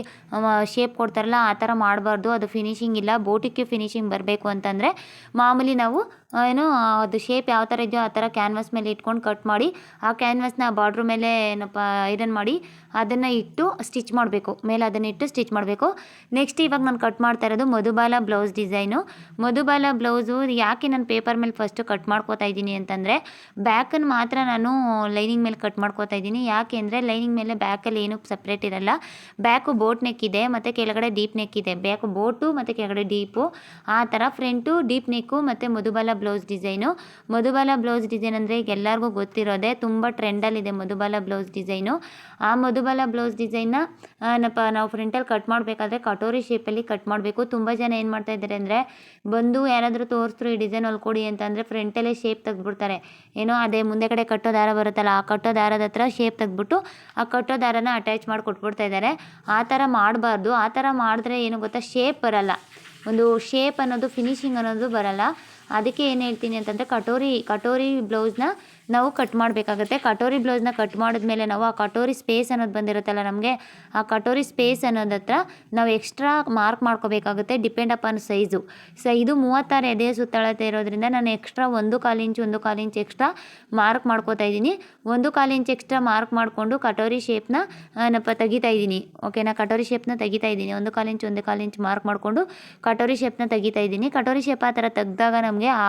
Speaker 1: ಶೇಪ್ ಕೊಡ್ತಾರಲ್ಲ, ಆ ಥರ ಮಾಡಬಾರ್ದು. ಅದು ಫಿನಿಷಿಂಗ್ ಇಲ್ಲ. ಬೋಟಿಗೆ ಫಿನಿಶಿಂಗ್ ಬರಬೇಕು. ಅಂತಂದರೆ ಮಾಮೂಲಿ ನಾವು ಏನು ಅದು ಶೇಪ್ ಯಾವ ಥರ ಇದೆಯೋ ಆ ಥರ ಕ್ಯಾನ್ವಾಸ್ ಮೇಲೆ ಇಟ್ಕೊಂಡು ಕಟ್ ಮಾಡಿ, ಆ ಕ್ಯಾನ್ವಸ್ನ ಬಾರ್ಡ್ರ್ ಮೇಲೆ ಏನಪ್ಪ ಐರನ್ ಮಾಡಿ, ಅದನ್ನು ಇಟ್ಟು ಸ್ಟಿಚ್ ಮಾಡಬೇಕು. ಮೇಲೆ ಅದನ್ನು ಇಟ್ಟು ಸ್ಟಿಚ್ ಮಾಡಬೇಕು. ನೆಕ್ಸ್ಟ್ ಇವಾಗ ನಾನು ಕಟ್ ಮಾಡ್ತಾ ಇರೋದು Madhubala blouse design Madhubala blouse ಯಾಕೆ ನಾನು ಪೇಪರ್ ಮೇಲೆ ಫಸ್ಟು ಕಟ್ ಮಾಡ್ಕೋತಾ ಇದ್ದೀನಿ ಅಂತಂದರೆ ಬ್ಯಾಕನ್ನು ಮಾತ್ರ ನಾನು ಲೈನಿಂಗ್ ಮೇಲೆ ಕಟ್ ಮಾಡ್ಕೋತಾ ಇದ್ದೀನಿ. ಯಾಕೆ ಅಂದರೆ ಲೈನಿಂಗ್ ಮೇಲೆ ಬ್ಯಾಕಲ್ಲಿ ಏನೂ ಸಪ್ರೇಟ್ ಇರಲ್ಲ. ಬ್ಯಾಕು ಬೋಟ್ ನೆಕ್ ಇದೆ, ಮತ್ತು ಕೆಳಗಡೆ ಡೀಪ್ ನೆಕ್ ಇದೆ. ಬ್ಯಾಕು ಬೋಟು ಮತ್ತು ಕೆಳಗಡೆ ಡೀಪು ಆ ಥರ ಫ್ರಂಟು ಡೀಪ್ ನೆಕ್ಕು ಮತ್ತು Madhubala blouse design. Madhubala blouse design ಅಂದರೆ ಈಗ ಎಲ್ಲರಿಗೂ ಗೊತ್ತಿರೋದೆ ತುಂಬ ಟ್ರೆಂಡಲ್ಲಿದೆ ಮಧುಬಾಲ ಬ್ಲೌಸ್ ಡಿಸೈನು. ಆ ಮಧುಬಾಲ ಬ್ಲೌಸ್ ಡಿಸೈನ್ನ ನಪ್ಪ ನಾವು ಫ್ರಂಟಲ್ಲಿ ಕಟ್ ಮಾಡಬೇಕಾದ್ರೆ ಕಟೋರಿ ಶೇಪಲ್ಲಿ ಕಟ್ ಮಾಡಬೇಕು. ತುಂಬ ಜನ ಏನು ಮಾಡ್ತಾ ಇದ್ದಾರೆ ಅಂದರೆ ಬಂದು ಯಾರಾದರೂ ತೋರಿಸ್ರು ಈ ಡಿಸೈನ್ ಹೊಲ್ಕೊಡಿ ಅಂತಂದರೆ ಫ್ರಂಟಲ್ಲೇ ಶೇಪ್ ತೆಗ್ದುಬಿಡ್ತಾರೆ. ಏನೋ ಅದೇ ಮುಂದೆ ಕಡೆ ಕಟ್ಟೋ ದಾರ ಬರುತ್ತಲ್ಲ, ಆ ಕಟ್ಟೋ ದಾರದ ಹತ್ರ ಶೇಪ್ ತೆಗ್ದುಬಿಟ್ಟು ಆ ಕಟ್ಟೋ ದಾರನ ಅಟ್ಯಾಚ್ ಮಾಡಿ ಕೊಟ್ಬಿಡ್ತಾ ಇದ್ದಾರೆ. ಆ ಥರ ಮಾಡಬಾರ್ದು. ಆ ಥರ ಮಾಡಿದ್ರೆ ಏನು ಗೊತ್ತಾ ಶೇಪ್ ಬರಲ್ಲ. ಒಂದು ಶೇಪ್ ಅನ್ನೋದು ಫಿನಿಶಿಂಗ್ ಅನ್ನೋದು ಬರಲ್ಲ. ಅದಕ್ಕೆ ಏನು ಹೇಳ್ತೀನಿ ಅಂತಂದರೆ ಕಟೋರಿ ಕಟೋರಿ ಬ್ಲೌಸ್ನ ನಾವು ಕಟ್ ಮಾಡಬೇಕಾಗುತ್ತೆ. ಕಟೋರಿ ಬ್ಲೌಸ್ನ ಕಟ್ ಮಾಡಿದ್ಮೇಲೆ ನಾವು ಆ ಕಟೋರಿ ಸ್ಪೇಸ್ ಅನ್ನೋದು ಬಂದಿರುತ್ತಲ್ಲ ನಮಗೆ, ಆ ಕಟೋರಿ ಸ್ಪೇಸ್ ಅನ್ನೋದತ್ರ ನಾವು ಎಕ್ಸ್ಟ್ರಾ ಮಾರ್ಕ್ ಮಾಡ್ಕೋಬೇಕಾಗುತ್ತೆ ಡಿಪೆಂಡ್ ಅಪಾನ್ ಸೈಜು ಸೊ ಇದು ಮೂವತ್ತಾರು ಎದೆ ಸುತ್ತಳತೆ ಇರೋದ್ರಿಂದ ನಾನು ಎಕ್ಸ್ಟ್ರಾ ಒಂದು ಕಾಲು ಇಂಚು ಒಂದು ಕಾಲು ಇಂಚು ಎಕ್ಸ್ಟ್ರಾ ಮಾರ್ಕ್ ಮಾಡ್ಕೋತಾ ಇದ್ದೀನಿ. ಒಂದು ಕಾಲು ಇಂಚು ಎಕ್ಸ್ಟ್ರಾ ಮಾರ್ಕ್ ಮಾಡಿಕೊಂಡು ಕಟೋರಿ ಶೇಪ್ನ ನಪ್ಪ ತೆಗಿತಾ ಇದ್ದೀನಿ. ಓಕೆನಾ ಕಟೋರಿ ಶೇಪ್ನ ತೆಗಿತಾ ಇದ್ದೀನಿ. ಒಂದು ಕಾಲು ಇಂಚು ಒಂದು ಕಾಲು ಇಂಚು ಮಾರ್ಕ್ ಮಾಡಿಕೊಂಡು ಕಟೋರಿ ಶೇಪ್ನ ತೆಗಿತಾ ಇದ್ದೀನಿ. ಕಟೋರಿ ಶೇಪ್ ಆ ಥರ ತೆಗ್ದಾಗ ನಮಗೆ ಆ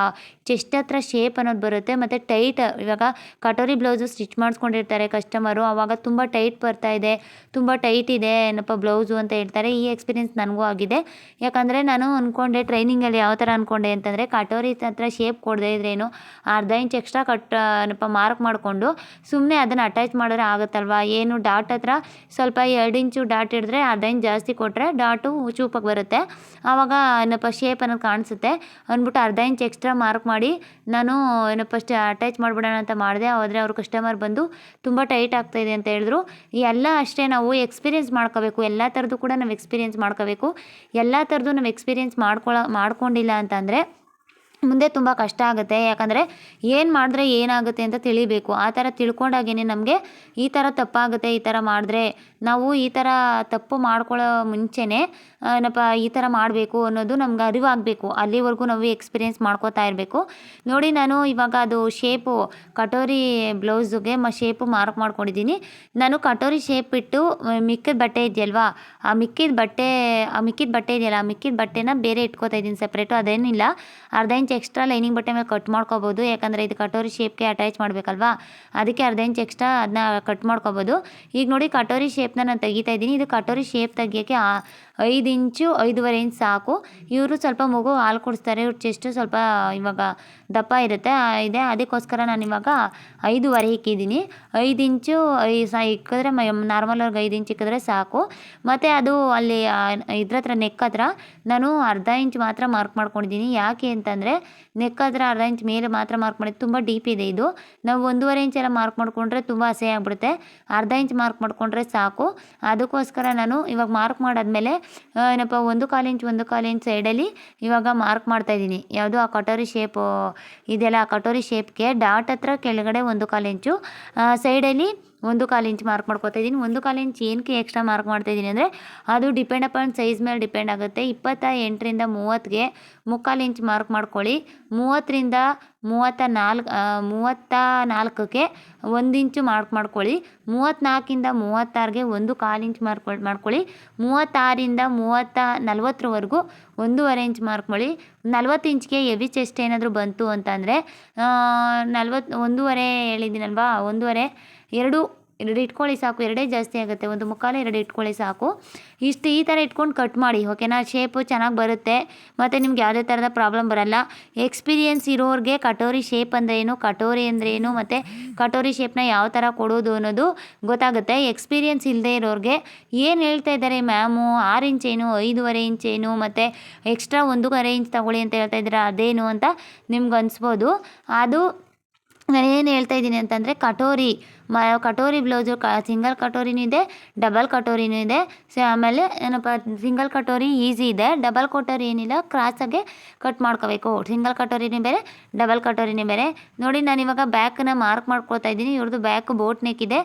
Speaker 1: ಚೆಸ್ಟ್ ಹತ್ರ ಶೇಪ್ ಅನ್ನೋದು ಬರುತ್ತೆ, ಮತ್ತು ಟೈಟ್ ಇವಾಗ ಕಟೋರಿ ಬ್ಲೌಸು ಸ್ಟಿಚ್ ಮಾಡಿಸ್ಕೊಂಡಿರ್ತಾರೆ ಕಸ್ಟಮರು. ಆವಾಗ ತುಂಬ ಟೈಟ್ ಬರ್ತಾ ಇದೆ. ತುಂಬ ಟೈಟ್ ಇದೆ ಏನಪ್ಪ ಬ್ಲೌಸು ಅಂತ ಹೇಳ್ತಾರೆ. ಈ ಎಕ್ಸ್ಪೀರಿಯೆನ್ಸ್ ನನಗೂ ಆಗಿದೆ. ಯಾಕಂದರೆ ನಾನು ಅಂದ್ಕೊಂಡೆ ಟ್ರೈನಿಂಗಲ್ಲಿ ಯಾವ ಥರ ಅಂದ್ಕೊಂಡೆ ಅಂತಂದರೆ ಕಟೋರಿ ಹತ್ರ ಶೇಪ್ ಕೊಡದೇ ಇದ್ರೇನು ಅರ್ಧ ಇಂಚ್ ಎಕ್ಸ್ಟ್ರಾ ಕಟ್, ಏನಪ್ಪ ಮಾರ್ಕ್ ಮಾಡಿಕೊಂಡು ಸುಮ್ಮನೆ ಅದನ್ನು ಅಟ್ಯಾಚ್ ಮಾಡಿದ್ರೆ ಆಗುತ್ತಲ್ವಾ? ಏನು ಡಾಟ್ ಹತ್ರ ಸ್ವಲ್ಪ ಎರಡು ಇಂಚು ಡಾಟ್ ಹಿಡಿದ್ರೆ ಅರ್ಧ ಇಂಚ್ ಜಾಸ್ತಿ ಕೊಟ್ಟರೆ ಡಾಟು ಚೂಪಾಗಿ ಬರುತ್ತೆ. ಆವಾಗ ಏನಪ್ಪ ಶೇಪ್ ಅನ್ನೋದು ಕಾಣಿಸುತ್ತೆ. ಅಂದ್ಬಿಟ್ಟು ಅರ್ಧ ಇಂಚ್ ಎಕ್ಸ್ಟ್ರಾ ಮಾರ್ಕ್ ಮಾಡಿ ನಾನು ಏನಪ್ಪ ಅಟ್ಯಾಚ್ ಮಾಡಿಬಿಡೋಣ ಅಂತ ಮಾಡಿದೆ. ಆದರೆ ಅವ್ರ ಕಸ್ಟಮರ್ ಬಂದು ತುಂಬ ಟೈಟ್ ಆಗ್ತಾಯಿದೆ ಅಂತ ಹೇಳಿದ್ರು. ಎಲ್ಲ ಅಷ್ಟೇ ನಾವು ಎಕ್ಸ್ಪೀರಿಯೆನ್ಸ್ ಮಾಡ್ಕೋಬೇಕು. ಎಲ್ಲ ಥರದ್ದು ಕೂಡ ನಾವು ಎಕ್ಸ್ಪೀರಿಯೆನ್ಸ್ ಮಾಡ್ಕೋಬೇಕು. ಎಲ್ಲ ಥರದ್ದು ನಾವು ಎಕ್ಸ್ಪೀರಿಯೆನ್ಸ್ ಮಾಡ್ಕೊಳ್ಳೋ ಮಾಡ್ಕೊಂಡಿಲ್ಲ ಅಂತಂದರೆ ಮುಂದೆ ತುಂಬ ಕಷ್ಟ ಆಗುತ್ತೆ. ಯಾಕಂದರೆ ಏನು ಮಾಡಿದ್ರೆ ಏನಾಗುತ್ತೆ ಅಂತ ತಿಳಿಬೇಕು. ಆ ಥರ ತಿಳ್ಕೊಂಡಾಗೇನೆ ನಮಗೆ ಈ ಥರ ತಪ್ಪಾಗುತ್ತೆ, ಈ ಥರ ಮಾಡಿದ್ರೆ ನಾವು ಈ ಥರ ತಪ್ಪು ಮಾಡ್ಕೊಳ್ಳೋ ಮುಂಚೆನೇ ಏನಪ್ಪ, ಈ ಥರ ಮಾಡಬೇಕು ಅನ್ನೋದು ನಮ್ಗೆ ಅರಿವಾಗಬೇಕು. ಅಲ್ಲಿವರೆಗೂ ನಾವು ಎಕ್ಸ್ಪೀರಿಯೆನ್ಸ್ ಮಾಡ್ಕೋತಾ ಇರಬೇಕು. ನೋಡಿ, ನಾನು ಇವಾಗ ಅದು ಶೇಪು ಕಟೋರಿ ಬ್ಲೌಸ್ಗೆ ಮ ಶೇಪು ಮಾರ್ಕ್ ಮಾಡ್ಕೊಂಡಿದ್ದೀನಿ. ನಾನು ಕಟೋರಿ ಶೇಪ್ ಇಟ್ಟು ಮಿಕ್ಕಿದ ಬಟ್ಟೆ ಇದೆಯಲ್ವಾ, ಆ ಮಿಕ್ಕಿದ ಬಟ್ಟೆ, ಆ ಮಿಕ್ಕಿದ ಬಟ್ಟೆ ಇದೆಯಲ್ಲ, ಆ ಮಿಕ್ಕಿದ ಬಟ್ಟೆನ ಬೇರೆ ಇಟ್ಕೋತಾ ಇದ್ದೀನಿ ಸಪ್ರೇಟು ಅದೇನಿಲ್ಲ. ಅರ್ಧ ಇಂಚ್ ಎಕ್ಸ್ಟ್ರಾ ಲೈನಿಂಗ್ ಬಟ್ಟೆ ಮೇಲೆ ಕಟ್ ಮಾಡ್ಕೋಬೋದು. ಯಾಕಂದರೆ ಇದು ಕಟೋರಿ ಶೇಪ್ಗೆ ಅಟ್ಯಾಚ್ ಮಾಡಬೇಕಲ್ವಾ? ಅದಕ್ಕೆ ಅರ್ಧ ಇಂಚ್ ಎಕ್ಸ್ಟ್ರಾ ಅದನ್ನ ಕಟ್ ಮಾಡ್ಕೋಬೋದು. ಈಗ ನೋಡಿ ಕಟೋರಿ ಶೇಪ್ನ ನಾನು ತೆಗಿತಾ ಇದ್ದೀನಿ. ಇದು ಕಟೋರಿ ಶೇಪ್ ತೆಗಿಯೋಕ್ಕೆ ಆ- ಐದು ಇಂಚು ಐದೂವರೆ ಇಂಚ್ ಸಾಕು. ಇವರು ಸ್ವಲ್ಪ ಮಗು ಹಾಲು ಕೊಡಿಸ್ತಾರೆ. ಇವ್ರ ಚೆಸ್ಟು ಸ್ವಲ್ಪ ಇವಾಗ ದಪ್ಪ ಇರುತ್ತೆ. ಇದೆ. ಅದಕ್ಕೋಸ್ಕರ ನಾನು ಇವಾಗ ಐದೂವರೆ ಇಕ್ಕಿದ್ದೀನಿ. ಐದು ಇಂಚು ಐ ಸಹ ಇಕ್ಕಿದ್ರೆ ನಾರ್ಮಲ್ ಅವ್ರಿಗೆ ಐದು ಇಂಚು ಇಕ್ಕಿದ್ರೆ ಸಾಕು. ಮತ್ತು ಅದು ಅಲ್ಲಿ ಇದ್ರ ಹತ್ರ ನೆಕ್ ಹತ್ರ ನಾನು ಅರ್ಧ ಇಂಚ್ ಮಾತ್ರ ಮಾರ್ಕ್ ಮಾಡ್ಕೊಂಡಿದ್ದೀನಿ. ಯಾಕೆ ಅಂತಂದರೆ ನೆಕ್ ಆದರೆ ಅರ್ಧ ಇಂಚ್ ಮೇಲೆ ಮಾತ್ರ ಮಾರ್ಕ್ ಮಾಡಿದ್ದು ತುಂಬ ಡೀಪ್ ಇದೆ ಇದು. ನಾವು ಒಂದೂವರೆ ಇಂಚೆಲ್ಲ ಮಾರ್ಕ್ ಮಾಡಿಕೊಂಡ್ರೆ ತುಂಬ ಅಸಹ್ಯ ಆಗ್ಬಿಡುತ್ತೆ. ಅರ್ಧ ಇಂಚ್ ಮಾರ್ಕ್ ಮಾಡಿಕೊಂಡ್ರೆ ಸಾಕು. ಅದಕ್ಕೋಸ್ಕರ ನಾನು ಇವಾಗ ಮಾರ್ಕ್ ಮಾಡಾದ್ಮೇಲೆ ಏನಪ್ಪ, ಒಂದು ಕಾಲು ಇಂಚ್, ಒಂದು ಕಾಲು ಇಂಚ್ ಸೈಡಲ್ಲಿ ಇವಾಗ ಮಾರ್ಕ್ ಮಾಡ್ತಾ ಇದ್ದೀನಿ. ಯಾವುದು? ಆ ಕಟೋರಿ ಶೇಪು ಇದೆಲ್ಲ ಆ ಕಟೋರಿ ಶೇಪ್ಗೆ ಡಾಟ್ ಹತ್ರ ಕೆಳಗಡೆ ಒಂದು ಕಾಲು ಇಂಚು ಸೈಡಲ್ಲಿ ಒಂದು ಕಾಲು ಇಂಚ್ ಮಾರ್ಕ್ ಮಾಡ್ಕೊತಾ ಇದ್ದೀನಿ. ಒಂದು ಕಾಲು ಇಂಚ್ ಏನಕ್ಕೆ ಎಕ್ಸ್ಟ್ರಾ ಮಾರ್ಕ್ ಮಾಡ್ತಾ ಇದ್ದೀನಿ ಅಂದರೆ ಅದು ಡಿಪೆಂಡ್ ಅಪಾನ್ ಸೈಜ್ ಮೇಲೆ ಡಿಪೆಂಡ್ ಆಗುತ್ತೆ. ಇಪ್ಪತ್ತ ಎಂಟರಿಂದ ಮೂವತ್ತಿಗೆ ಮುಕ್ಕಾಲು ಇಂಚ್ ಮಾರ್ಕ್ ಮಾಡ್ಕೊಳ್ಳಿ. ಮೂವತ್ತರಿಂದ ಮೂವತ್ತ ನಾಲ್ಕು ಮೂವತ್ತ ನಾಲ್ಕಕ್ಕೆ ಒಂದು ಇಂಚು ಮಾರ್ಕ್ ಮಾಡ್ಕೊಳ್ಳಿ. ಮೂವತ್ತ್ನಾಲ್ಕಿಂದ ಮೂವತ್ತಾರಿಗೆ ಒಂದು ಕಾಲು ಇಂಚ್ ಮಾರ್ಕ್ ಮಾಡ್ಕೊಳ್ಳಿ. ಮೂವತ್ತಾರಿಂದ ಮೂವತ್ತ ನಲ್ವತ್ತರವರೆಗೂ ಒಂದೂವರೆ ಇಂಚ್ ಮಾರ್ಕ್ ಮಾಡಿ ನಲ್ವತ್ತು ಇಂಚ್ಗೆ ಎವಿ ಚೆಸ್ಟ್ ಏನಾದರೂ ಬಂತು ಅಂತಂದರೆ ನಲ್ವತ್ತು, ಒಂದೂವರೆ ಹೇಳಿದ್ದೀನಲ್ವಾ, ಒಂದೂವರೆ ಎರಡು ಎರಡು ಇಟ್ಕೊಳ್ಳಿ ಸಾಕು, ಎರಡೇ ಜಾಸ್ತಿ ಆಗುತ್ತೆ, ಒಂದು ಮುಕ್ಕಾಲು ಎರಡು ಇಟ್ಕೊಳ್ಳಿ ಸಾಕು. ಇಷ್ಟು ಈ ಥರ ಇಟ್ಕೊಂಡು ಕಟ್ ಮಾಡಿ ಓಕೆನಾ ಶೇಪು ಚೆನ್ನಾಗಿ ಬರುತ್ತೆ, ಮತ್ತು ನಿಮ್ಗೆ ಯಾವುದೇ ಥರದ ಪ್ರಾಬ್ಲಮ್ ಬರಲ್ಲ. ಎಕ್ಸ್ಪೀರಿಯೆನ್ಸ್ ಇರೋರಿಗೆ ಕಟೋರಿ ಶೇಪ್ ಅಂದರೆ ಏನು? ಕಟೋರಿ ಅಂದರೆ ಏನು? ಮತ್ತು ಕಟೋರಿ ಶೇಪ್ನ ಯಾವ ಥರ ಕೊಡೋದು ಅನ್ನೋದು ಗೊತ್ತಾಗುತ್ತೆ. ಎಕ್ಸ್ಪೀರಿಯೆನ್ಸ್ ಇಲ್ಲದೆ ಇರೋರಿಗೆ ಏನು ಹೇಳ್ತಾ ಇದ್ದಾರೆ ಮ್ಯಾಮು ಆರು ಇಂಚ್ ಏನು, ಐದೂವರೆ ಇಂಚ್ ಏನು, ಮತ್ತು ಎಕ್ಸ್ಟ್ರಾ ಒಂದೂವರೆ ಇಂಚ್ ತಗೊಳ್ಳಿ ಅಂತ ಹೇಳ್ತಾ ಇದ್ದೀರಾ? ಅದೇನು ಅಂತ ನಿಮ್ಗೆ ಅನಿಸ್ಬೋದು. ಅದು ನಾನು ಏನು ಹೇಳ್ತಾ ಇದ್ದೀನಿ ಅಂತಂದರೆ ಕಟೋರಿ, ಮ, ಕಟೋರಿ ಬ್ಲೌಸು ಕ ಸಿಂಗಲ್ ಕಟೋರಿನೂ ಇದೆ ಡಬಲ್ ಕಟೋರಿನೂ ಇದೆ. ಸೊ ಆಮೇಲೆ ಏನಪ್ಪ ಸಿಂಗಲ್ ಕಟೋರಿ ಈಸಿ ಇದೆ. ಡಬಲ್ ಕಟೋರಿ ಏನಿಲ್ಲ ಕ್ರಾಸಾಗೆ ಕಟ್ ಮಾಡ್ಕೋಬೇಕು. ಸಿಂಗಲ್ ಕಟೋರಿನೇ ಬೇರೆ ಡಬಲ್ ಕಟೋರಿನೇ ಬೇರೆ. ನೋಡಿ, ನಾನು ಇವಾಗ ಬ್ಯಾಕನ್ನ ಮಾರ್ಕ್ ಮಾಡ್ಕೊಳ್ತಾ ಇದ್ದೀನಿ. ಇವ್ರದ್ದು ಬ್ಯಾಕ್ ಬೋಟ್ ನೆಕ್ ಇದೆ.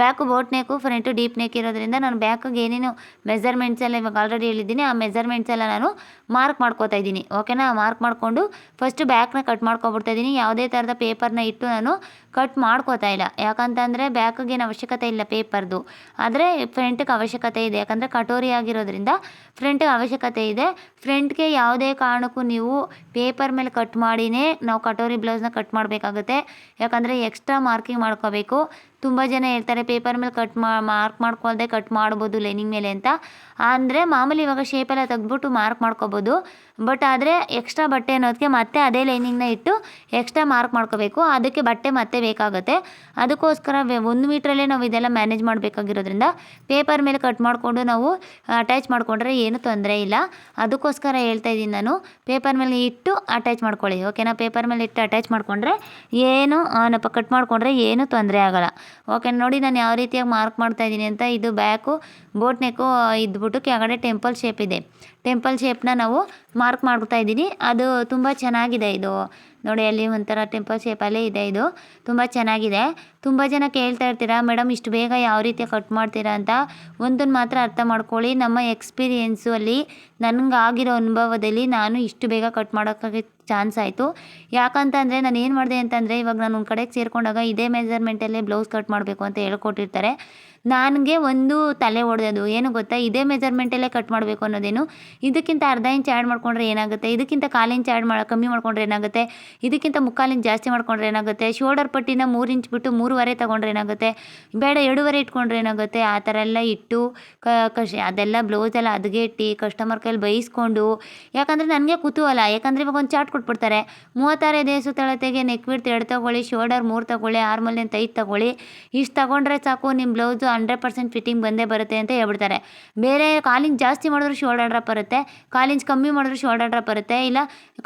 Speaker 1: Back boat neck front deep neck ಇರೋದ್ರಿಂದ ನಾನು ಬ್ಯಾಕಿಗೆ ಏನೇನು ಮೆಜರ್ಮೆಂಟ್ಸ್ ಎಲ್ಲ ಇವಾಗ ಆಲ್ರೆಡಿ ಹೇಳಿದ್ದೀನಿ. ಆ ಮೆಜರ್ಮೆಂಟ್ಸ್ ಎಲ್ಲ ನಾನು ಮಾರ್ಕ್ ಮಾಡ್ಕೋತಾ ಇದ್ದೀನಿ. ಓಕೆನಾ ಮಾರ್ಕ್ ಮಾಡಿಕೊಂಡು ಫಸ್ಟು ಬ್ಯಾಕ್ನ ಕಟ್ ಮಾಡ್ಕೊಬಿಡ್ತಾ ಇದ್ದೀನಿ. ಯಾವುದೇ ಥರದ ಪೇಪರ್ನ ಇಟ್ಟು ನಾನು ಕಟ್ ಮಾಡ್ಕೋತಾ ಇಲ್ಲ. ಯಾಕಂತಂದರೆ ಬ್ಯಾಕ್ಗೇನು ಅವಶ್ಯಕತೆ ಇಲ್ಲ ಪೇಪರ್ದು ಆದರೆ ಫ್ರಂಟ್ಗೆ ಅವಶ್ಯಕತೆ ಇದೆ. ಯಾಕಂದರೆ ಕಟೋರಿ ಆಗಿರೋದ್ರಿಂದ ಫ್ರಂಟ್ಗೆ ಅವಶ್ಯಕತೆ ಇದೆ. ಫ್ರಂಟ್ಗೆ ಯಾವುದೇ ಕಾರಣಕ್ಕೂ ನೀವು ಪೇಪರ್ ಮೇಲೆ ಕಟ್ ಮಾಡಿನೇ ನಾವು ಕಟೋರಿ ಬ್ಲೌಸ್ನ ಕಟ್ ಮಾಡಬೇಕಾಗುತ್ತೆ. ಯಾಕಂದರೆ ಎಕ್ಸ್ಟ್ರಾ ಮಾರ್ಕಿಂಗ್ ಮಾಡ್ಕೋಬೇಕು. ತುಂಬ ಜನ ಹೇಳ್ತಾರೆ ಪೇಪರ್ ಮೇಲೆ ಕಟ್ ಮಾರ್ಕ್ ಮಾಡ್ಕೊಳ್ದೆ ಕಟ್ ಮಾಡ್ಬೋದು ಲೈನಿಂಗ್ ಮೇಲೆ ಅಂತ. ಅಂದರೆ ಮಾಮೂಲಿ ಇವಾಗ ಶೇಪೆಲ್ಲ ತೆಗ್ದ್ಬಿಟ್ಟು ಮಾರ್ಕ್ ಮಾಡ್ಕೊಬೋದು. ಬಟ್ ಆದರೆ ಎಕ್ಸ್ಟ್ರಾ ಬಟ್ಟೆ ಅನ್ನೋದಕ್ಕೆ ಮತ್ತೆ ಅದೇ ಲೈನಿಂಗ್ನ ಇಟ್ಟು ಎಕ್ಸ್ಟ್ರಾ ಮಾರ್ಕ್ ಮಾಡ್ಕೋಬೇಕು. ಅದಕ್ಕೆ ಬಟ್ಟೆ ಮತ್ತೆ ಬೇಕಾಗುತ್ತೆ. ಅದಕ್ಕೋಸ್ಕರ ಒಂದು ಮೀಟ್ರಲ್ಲೇ ನಾವು ಇದೆಲ್ಲ ಮ್ಯಾನೇಜ್ ಮಾಡಬೇಕಾಗಿರೋದ್ರಿಂದ ಪೇಪರ್ ಮೇಲೆ ಕಟ್ ಮಾಡಿಕೊಂಡು ನಾವು ಅಟ್ಯಾಚ್ ಮಾಡಿಕೊಂಡ್ರೆ ಏನೂ ತೊಂದರೆ ಇಲ್ಲ. ಅದಕ್ಕೋಸ್ಕರ ಹೇಳ್ತಾ ಇದ್ದೀನಿ ನಾನು ಪೇಪರ್ ಮೇಲೆ ಇಟ್ಟು ಅಟ್ಯಾಚ್ ಮಾಡ್ಕೊಳ್ಳಿ ಓಕೆನಾ ಪೇಪರ್ ಮೇಲೆ ಇಟ್ಟು ಅಟ್ಯಾಚ್ ಮಾಡಿಕೊಂಡ್ರೆ ಏನು ಕಟ್ ಮಾಡಿಕೊಂಡ್ರೆ ಏನೂ ತೊಂದರೆ ಆಗೋಲ್ಲ. ಓಕೆ ನೋಡಿ ನಾನು ಯಾವ ರೀತಿಯಾಗಿ ಮಾರ್ಕ್ ಮಾಡ್ತಾ ಇದ್ದೀನಿ ಅಂತ, ಇದು ಬ್ಯಾಕು ಬೋಟ್ ನೆಕ್ಕು ಇದ್ಬಿಟ್ಟು ಕೆಳಗಡೆ ಟೆಂಪಲ್ ಶೇಪ್ ಇದೆ. ಟೆಂಪಲ್ ಶೇಪ್ನ ನಾವು ಮಾರ್ಕ್ ಮಾಡ್ತಾ ಇದ್ದೀನಿ. ಅದು ತುಂಬ ಚೆನ್ನಾಗಿದೆ ಇದು. ನೋಡಿ, ಅಲ್ಲಿ ಒಂಥರ ಟೆಂಪಲ್ ಶೇಪಲ್ಲೇ ಇದೆ ಇದು. ತುಂಬ ಚೆನ್ನಾಗಿದೆ. ತುಂಬ ಜನ ಕೇಳ್ತಾ ಇರ್ತೀರಾ, ಮೇಡಮ್, ಇಷ್ಟು ಬೇಗ ಯಾವ ರೀತಿ ಕಟ್ ಮಾಡ್ತೀರಾ ಅಂತ? ಒಂದನ್ನು ಮಾತ್ರ ಅರ್ಥ ಮಾಡ್ಕೊಳ್ಳಿ. ನಮ್ಮ ಎಕ್ಸ್ಪೀರಿಯೆನ್ಸು ಅಲ್ಲಿ ನನಗಾಗಿರೋ ಅನುಭವದಲ್ಲಿ ನಾನು ಇಷ್ಟು ಬೇಗ ಕಟ್ ಮಾಡೋಕ್ಕಾಗಿ ಚಾನ್ಸ್ ಆಯಿತು. ಯಾಕಂತಂದರೆ, ನಾನು ಏನು ಮಾಡಿದೆ ಅಂತಂದರೆ, ಇವಾಗ ನಾನು ಒಂದು ಕಡೆಗೆ ಸೇರಿಕೊಂಡಾಗ ಇದೇ ಮೆಜರ್ಮೆಂಟಲ್ಲೇ ಬ್ಲೌಸ್ ಕಟ್ ಮಾಡಬೇಕು ಅಂತ ಹೇಳ್ಕೊಟ್ಟಿರ್ತಾರೆ. ನನಗೆ ಒಂದು ತಲೆ ಒಡೆದದು ಏನು ಗೊತ್ತಾ? ಇದೇ ಮೆಜರ್ಮೆಂಟಲ್ಲೇ ಕಟ್ ಮಾಡಬೇಕು ಅನ್ನೋದೇನು? ಇದಕ್ಕಿಂತ ಅರ್ಧ ಇಂಚ್ ಆ್ಯಡ್ ಮಾಡ್ಕೊಂಡ್ರೆ ಏನಾಗುತ್ತೆ? ಇದಕ್ಕಿಂತ ಕಾಲು ಇಂಚ್ ಆ್ಯಡ್ ಮಾಡಿ, ಕಮ್ಮಿ ಮಾಡ್ಕೊಂಡ್ರೆ ಏನಾಗುತ್ತೆ? ಇದಕ್ಕಿಂತ ಮುಕ್ಕಾಲು ಇಂಚ್ ಜಾಸ್ತಿ ಮಾಡ್ಕೊಂಡ್ರೆ ಏನಾಗುತ್ತೆ? ಶೋಲ್ಡರ್ ಪಟ್ಟಿನ ಮೂರು ಇಂಚ್ ಬಿಟ್ಟು ಮೂರುವರೆ ತೊಗೊಂಡ್ರೆ ಏನಾಗುತ್ತೆ? ಬೇಡ ಎರಡೂವರೆ ಇಟ್ಕೊಂಡ್ರೆ ಏನಾಗುತ್ತೆ? ಆ ಥರ ಎಲ್ಲ ಇಟ್ಟು, ಕ ಕಶ್ ಅದೆಲ್ಲ ಬ್ಲೌಸೆಲ್ಲ ಅದಗೆಟ್ಟಿ ಕಸ್ಟಮರ್ ಕೈಲಿ ಬೈಸ್ಕೊಂಡು, ಯಾಕಂದರೆ ನನಗೆ ಕುತೂಹಲ. ಯಾಕಂದರೆ ಇವಾಗ ಒಂದು ಚಾರ್ಟ್ ಕೊಟ್ಬಿಡ್ತಾರೆ. ಮೂವತ್ತಾರು ಎದೆ ಸುತ್ತಳತೆಗೆ ನೆಕ್ ಬಿಡ್ತು ಎರಡು ತೊಗೊಳ್ಳಿ ಶೋಲ್ಡರ್ ಮೂರು ತೊಗೊಳ್ಳಿ ಆರ್ಮಲ್ಲಿ ಅಂತ ಐದು ತೊಗೊಳ್ಳಿ. ಇಷ್ಟು ತೊಗೊಂಡ್ರೆ ಸಾಕು ನಿಮ್ಮ ಬ್ಲೌಸು ಹಂಡ್ರೆಡ್ ಪರ್ಸೆಂಟ್ ಫಿಟ್ಟಿಂಗ್ ಬಂದೇ ಬರುತ್ತೆ ಅಂತ ಹೇಳ್ಬಿಡ್ತಾರೆ. ಬೇರೆ ಕಾಲಿಂಗ್ ಜಾಸ್ತಿ ಮಾಡಿದ್ರು ಶೋಲ್ಡರ್ ಡ್ರಾಪ್ ಬರುತ್ತೆ ಕಾಲಿಂಗ್ಸ್ ಕಮ್ಮಿ ಮಾಡಿದ್ರು ಶೋಲ್ಡರ್ ಡ್ರಾಪ್ ಬರುತ್ತೆ, ಇಲ್ಲ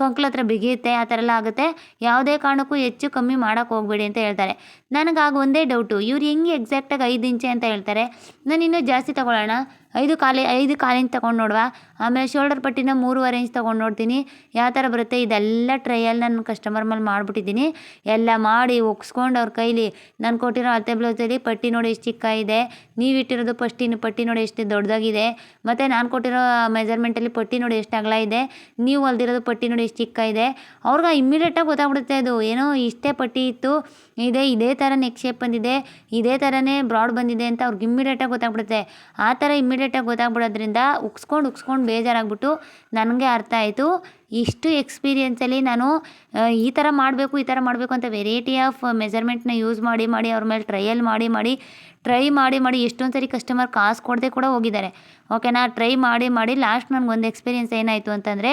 Speaker 1: ಕಂಕ್ಳ ಹತ್ರ ಬಿಗಿಯುತ್ತೆ ಆ ಥರ ಎಲ್ಲ ಆಗುತ್ತೆ. ಯಾವುದೇ ಕಾರಣಕ್ಕೂ ಹೆಚ್ಚು ಕಮ್ಮಿ ಮಾಡೋಕ್ಕೆ ಹೋಗ್ಬೇಡಿ ಅಂತ ಹೇಳ್ತಾರೆ. ನನಗಾಗ ಒಂದೇ ಡೌಟು ಇವ್ರು ಹೆಂಗೆ ಎಕ್ಸಾಕ್ಟಾಗಿ ಐದು ಇಂಚೆ ಅಂತ ಹೇಳ್ತಾರೆ. ನಾನು ಇನ್ನೂ ಜಾಸ್ತಿ ತೊಗೊಳ್ಳೋಣ. ಐದು ಕಾಲಿ, ಐದು ಕಾಲು ತೊಗೊಂಡು ನೋಡುವ. ಆಮೇಲೆ ಶೋಲ್ಡರ್ ಪಟ್ಟಿನ ಮೂರುವರೆ ಇಂಚ್ ತೊಗೊಂಡು ನೋಡ್ತೀನಿ. ಯಾವ ಥರ ಬರುತ್ತೆ? ಇದೆಲ್ಲ ಟ್ರಯಲ್ ನನ್ನ ಕಸ್ಟಮರ್ ಮೇಲೆ ಮಾಡಿಬಿಟ್ಟಿದ್ದೀನಿ. ಎಲ್ಲ ಮಾಡಿ ಒಗ್ಸ್ಕೊಂಡು ಅವ್ರ ಕೈಲಿ, ನಾನು ಕೊಟ್ಟಿರೋ ಅಳತೆ ಬ್ಲೌಸಲ್ಲಿ ಪಟ್ಟಿ ನೋಡಿ ಎಷ್ಟು ಚಿಕ್ಕ ಇದೆ. ನೀವು ಇಟ್ಟಿರೋದು ಪಸ್ಟಿನ ಪಟ್ಟಿ ನೋಡಿ ಎಷ್ಟು ದೊಡ್ಡದಾಗಿದೆ. ಮತ್ತು ನಾನು ಕೊಟ್ಟಿರೋ ಮೆಜರ್ಮೆಂಟಲ್ಲಿ ಪಟ್ಟಿ ನೋಡಿ ಎಷ್ಟು ಅಗಲ ಇದೆ. ನೀವು ಹೊಲ್ದಿರೋದು ಪಟ್ಟಿ ನೋಡಿ ಎಷ್ಟು ಚಿಕ್ಕ ಇದೆ. ಅವ್ರಿಗೆ ಇಮ್ಮಿಡಿಯೇಟಾಗಿ ಗೊತ್ತಾಗ್ಬಿಡುತ್ತೆ ಅದು. ಏನೋ ಇಷ್ಟೇ ಪಟ್ಟಿ ಇತ್ತು. ಇದೆ, ಇದೇ ಥರ ನೆಕ್ ಶೇಪ್ ಬಂದಿದೆ. ಇದೇ ಥರನೇ ಬ್ರಾಡ್ ಬಂದಿದೆ ಅಂತ ಅವ್ರಿಗೆ ಇಮ್ಮಿಡಿಯೇಟಾಗಿ ಗೊತ್ತಾಗ್ಬಿಡುತ್ತೆ. ಆ ಥರ ಇಮ್ಮಿಡಿಯೇಟಾಗಿ ಗೊತ್ತಾಗ್ಬಿಡೋದ್ರಿಂದ ಉಕ್ಸ್ಕೊಂಡು ಉಕ್ಸ್ಕೊಂಡು ಬೇಜಾರಾಗ್ಬಿಟ್ಟು ನನಗೆ ಅರ್ಥ ಆಯಿತು. ಇಷ್ಟು ಎಕ್ಸ್ಪೀರಿಯೆನ್ಸಲ್ಲಿ ನಾನು ಈ ಥರ ಮಾಡಬೇಕು, ಈ ಥರ ಮಾಡಬೇಕು ಅಂತ ವೆರೈಟಿ ಆಫ್ ಮೆಜರ್ಮೆಂಟ್ನ ಯೂಸ್ ಮಾಡಿ ಮಾಡಿ, ಅವ್ರ ಮೇಲೆ ಟ್ರಯಲ್ ಮಾಡಿ ಮಾಡಿ ಟ್ರೈ ಮಾಡಿ ಮಾಡಿ, ಎಷ್ಟೊಂದು ಸರಿ ಕಸ್ಟಮರ್ ಕಾಸು ಕೊಡದೆ ಕೂಡ ಹೋಗಿದ್ದಾರೆ. ಓಕೆನಾ ಟ್ರೈ ಮಾಡಿ ಮಾಡಿ ಲಾಸ್ಟ್ ಒಂದು ಎಕ್ಸ್ಪೀರಿಯೆನ್ಸ್ ಏನಾಯಿತು ಅಂತಂದರೆ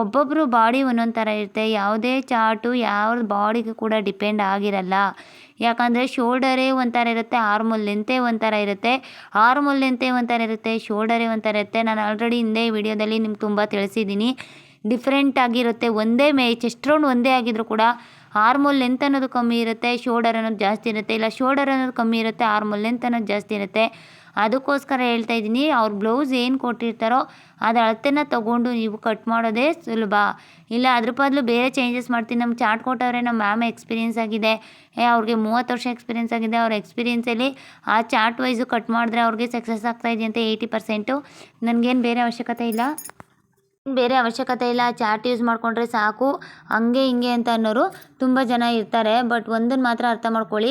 Speaker 1: ಒಬ್ಬೊಬ್ಬರು ಬಾಡಿ ಒಂದೊಂದು ಥರ ಇರುತ್ತೆ. ಯಾವುದೇ ಚಾರ್ಟು ಯಾವ ಬಾಡಿಗೆ ಕೂಡ ಡಿಪೆಂಡ್ ಆಗಿರಲ್ಲ. ಯಾಕಂದರೆ ಶೋಲ್ಡರೇ ಒಂಥರ ಇರುತ್ತೆ ಆರ್ಮುಲ್ ಒಂಥರ ಇರುತ್ತೆ. ಆರ್ಮುಲ್ ಲೆಂತೆ ಒಂಥರ ಇರುತ್ತೆ ಶೋಲ್ಡರೇ ಒಂಥರ ಇರುತ್ತೆ. ನಾನು ಆಲ್ರೆಡಿ ಹಿಂದೆ ವಿಡಿಯೋದಲ್ಲಿ ನಿಮ್ಗೆ ತುಂಬ ತಿಳಿಸಿದ್ದೀನಿ. ಡಿಫ್ರೆಂಟ್ ಆಗಿರುತ್ತೆ. ಒಂದೇ ಮೇ ಚೆಸ್ಟ್ ಒಂದೇ ಆಗಿದ್ರೂ ಕೂಡ ಆರ್ಮೋಲ್ ಲೆಂತ್ ಅನ್ನೋದು ಕಮ್ಮಿ ಇರುತ್ತೆ ಶೋಲ್ಡರ್ ಅನ್ನೋದು ಜಾಸ್ತಿ ಇರುತ್ತೆ. ಇಲ್ಲ ಶೋಲ್ಡರ್ ಅನ್ನೋದು ಕಮ್ಮಿ ಇರುತ್ತೆ ಆರ್ಮೋಲ್ ಲೆಂತ್ ಅನ್ನೋದು ಜಾಸ್ತಿ ಇರುತ್ತೆ. ಅದಕ್ಕೋಸ್ಕರ ಹೇಳ್ತಾ ಇದ್ದೀನಿ, ಅವ್ರ ಬ್ಲೌಸ್ ಏನು ಕೊಟ್ಟಿರ್ತಾರೋ ಅದು ಅಳತೆನ ತೊಗೊಂಡು ನೀವು ಕಟ್ ಮಾಡೋದೇ ಸುಲಭ. ಇಲ್ಲ, ಅದ್ರ ಬದಲು ಬೇರೆ ಚೇಂಜಸ್ ಮಾಡ್ತೀನಿ. ನಮ್ಮ ಚಾರ್ಟ್ ಕೊಟ್ಟವ್ರೆ ನಮ್ಮ ಮ್ಯಾಮ್ ಎಕ್ಸ್ಪೀರಿಯೆನ್ಸ್ ಆಗಿದೆ. ಏ, ಅವ್ರಿಗೆ ಮೂವತ್ತು ವರ್ಷ ಎಕ್ಸ್ಪೀರಿಯೆನ್ಸ್ ಆಗಿದೆ. ಅವ್ರ ಎಕ್ಸ್ಪೀರಿಯೆನ್ಸಲ್ಲಿ ಆ ಚಾರ್ಟ್ ವೈಸು ಕಟ್ ಮಾಡಿದ್ರೆ ಅವ್ರಿಗೆ ಸಕ್ಸಸ್ ಆಗ್ತಾಯಿದೆ ಅಂತ ಏಯ್ಟಿ ಪರ್ಸೆಂಟು ನನಗೇನು ಬೇರೆ ಅವಶ್ಯಕತೆ ಇಲ್ಲ. ಬೇರೆ ಅವಶ್ಯಕತೆ ಇಲ್ಲ, ಚಾಟ್ ಯೂಸ್ ಮಾಡಿಕೊಂಡ್ರೆ ಸಾಕು. ಹಂಗೆ ಹಿಂಗೆ ಅಂತ ಅನ್ನೋರು ತುಂಬ ಜನ ಇರ್ತಾರೆ. ಬಟ್ ಒಂದನ್ನು ಮಾತ್ರ ಅರ್ಥ ಮಾಡ್ಕೊಳ್ಳಿ.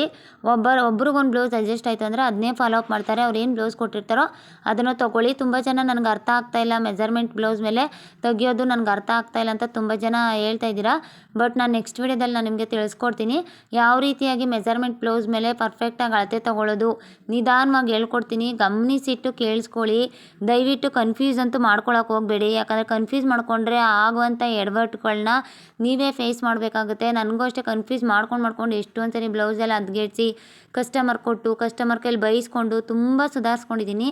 Speaker 1: ಒಬ್ಬರು, ಒಬ್ರಿಗೊಂದು ಬ್ಲೌಸ್ ಅಡ್ಜಸ್ಟ್ ಆಯಿತು ಅಂದರೆ ಅದನ್ನೇ ಫಾಲೋ ಅಪ್ ಮಾಡ್ತಾರೆ. ಅವ್ರು ಏನು ಬ್ಲೌಸ್ ಕೊಟ್ಟಿರ್ತಾರೋ ಅದನ್ನು ತೊಗೊಳ್ಳಿ. ತುಂಬ ಜನ ನನಗೆ ಅರ್ಥ ಆಗ್ತಾ ಇಲ್ಲ ಮೆಜರ್ಮೆಂಟ್ ಬ್ಲೌಸ್ ಮೇಲೆ. ತೆಗಿಯೋದು ನನಗೆ ಅರ್ಥ ಆಗ್ತಾ ಇಲ್ಲ ಅಂತ ತುಂಬ ಜನ ಹೇಳ್ತಾ ಇದ್ದೀರಾ. ಬಟ್ ನಾನು ನೆಕ್ಸ್ಟ್ ವೀಡಿಯೋದಲ್ಲಿ ನಾನು ನಿಮಗೆ ತಿಳಿಸ್ಕೊಡ್ತೀನಿ. ಯಾವ ರೀತಿಯಾಗಿ ಮೆಜರ್ಮೆಂಟ್ ಬ್ಲೌಸ್ ಮೇಲೆ ಪರ್ಫೆಕ್ಟಾಗಿ ಅಳತೆ ತೊಗೊಳ್ಳೋದು ನಿಧಾನವಾಗಿ ಹೇಳ್ಕೊಡ್ತೀನಿ. ಗಮನಿಸಿಟ್ಟು ಕೇಳಿಸ್ಕೊಳ್ಳಿ. ದಯವಿಟ್ಟು ಕನ್ಫ್ಯೂಸ್ ಅಂತೂ ಮಾಡ್ಕೊಳಕ್ಕೆ ಹೋಗಬೇಡಿ. ಯಾಕಂದರೆ ಕನ್ಫ್ಯೂಸ್ ಮಾಡ್ಕೊಂಡ್ರೆ ಆಗುವಂಥ ಎಡವಟ್ಟುಗಳನ್ನ ನೀವೇ ಫೇಸ್ ಮಾಡಬೇಕಾಗುತ್ತೆ. ನನಗೂ ಅಷ್ಟೇ ಕನ್ಫ್ಯೂಸ್ ಮಾಡ್ಕೊಂಡು ಮಾಡ್ಕೊಂಡು ಎಷ್ಟೊಂದು ಸರಿ ಬ್ಲೌಸೆಲ್ಲ ಅದ್ಗೆಡ್ಸಿ ಕಸ್ಟಮರ್ ಕೊಟ್ಟು ಕಸ್ಟಮರ್ ಕೈಲಿ ಬೈಸ್ಕೊಂಡು ತುಂಬ ಸುಧಾರಿಸ್ಕೊಂಡಿದ್ದೀನಿ.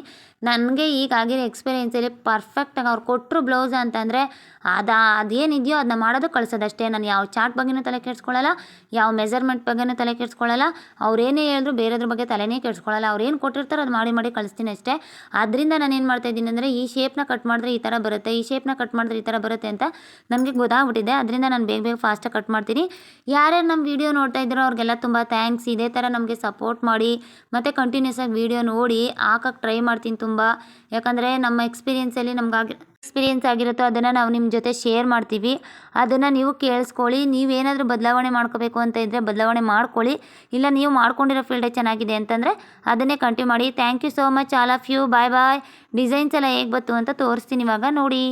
Speaker 1: ನನಗೆ ಈಗ ಆಗಿರೋ ಎಕ್ಸ್ಪೀರಿಯೆನ್ಸಲ್ಲಿ ಪರ್ಫೆಕ್ಟಾಗಿ ಅವ್ರು ಕೊಟ್ಟರು ಬ್ಲೌಸ್ ಅಂತಂದರೆ ಅದು, ಅದೇನಿದೆಯೋ ಅದನ್ನ ಮಾಡೋದು ಕಳ್ಸೋದಷ್ಟೇ. ನಾನು ಯಾವ ಚಾರ್ಟ್ ಬಗ್ಗೆನೂ ತಲೆ ಕೆಡಿಸ್ಕೊಳ್ಳಲ್ಲ ಯಾವ ಮೆಜರ್ಮೆಂಟ್ ಬಗ್ಗೆನೂ ತಲೆ ಕೆಡಿಸ್ಕೊಳ್ಳಲ್ಲ ಅವ್ರೇನೇ ಹೇಳಿದ್ರು ಬೇರೆದ್ರ ಬಗ್ಗೆ ತಲೆನೇ ಕೆಡಿಸ್ಕೊಳ್ಳಲ್ಲ ಅವ್ರೇನು ಏನು ಕೊಟ್ಟಿರ್ತಾರೋ ಅದು ಮಾಡಿ ಮಾಡಿ ಕಳಿಸ್ತೀನಿ ಅಷ್ಟೇ. ಅದರಿಂದ ನಾನು ಏನು ಮಾಡ್ತಾ ಇದ್ದೀನಿ ಅಂದರೆ ಈ ಶೇಪ್ನ ಕಟ್ ಮಾಡಿದ್ರೆ ಈ ಥರ ಬರುತ್ತೆ, ಈ ಶೇಪ್ನ ಕಟ್ ಮಾಡಿದ್ರೆ ಈ ಥರ ಬರುತ್ತೆ ಅಂತ ನನಗೆ ಗೊತ್ತಾಗ್ಬಿಟ್ಟಿದೆ. ಅದರಿಂದ ನಾನು ಬೇಗ ಬೇಗ ಫಾಸ್ಟಾಗಿ ಕಟ್ ಮಾಡ್ತೀನಿ. ಯಾರ್ಯಾರು ನಮ್ಮ ವೀಡಿಯೋ ನೋಡ್ತಾ ಇದ್ದೀರೋ ಅವ್ರಿಗೆಲ್ಲ ತುಂಬ ಥ್ಯಾಂಕ್ಸ್ ಇದೇ ಥರ ನಮಗೆ ಸಪೋರ್ಟ್ ಮಾಡಿ, ಮತ್ತು ಕಂಟಿನ್ಯೂಸ್ ಆಗಿ ವೀಡಿಯೋ ನೋಡಿ ಹಾಕಕ್ಕೆ ಟ್ರೈ ಮಾಡ್ತೀನಿ ತುಂಬ. ಯಾಕಂದರೆ ನಮ್ಮ ಎಕ್ಸ್ಪೀರಿಯೆನ್ಸಲ್ಲಿ ಆಗಿ ಎಕ್ಸ್ಪೀರಿಯೆನ್ಸ್ ಆಗಿರುತ್ತೋ ಅದನ್ನು ನಾವು ನಿಮ್ಮ ಜೊತೆ ಶೇರ್ ಮಾಡ್ತೀವಿ. ಅದನ್ನು ನೀವು ಕೇಳಿಸ್ಕೊಳ್ಳಿ. ನೀವೇನಾದರೂ ಬದಲಾವಣೆ ಮಾಡ್ಕೋಬೇಕು ಅಂತ ಇದ್ದರೆ ಬದಲಾವಣೆ ಮಾಡ್ಕೊಳ್ಳಿ. ಇಲ್ಲ, ನೀವು ಮಾಡ್ಕೊಂಡಿರೋ ಫೀಲ್ಡೇ ಚೆನ್ನಾಗಿದೆ ಅಂತಂದರೆ ಅದನ್ನೇ ಕಂಟಿನ್ಯೂ ಮಾಡಿ. Thank you so much all of you bye bye designs ಎಲ್ಲ ಹೇಗೆ ಬತ್ತು ಅಂತ ತೋರಿಸ್ತೀನಿ ಇವಾಗ ನೋಡಿ.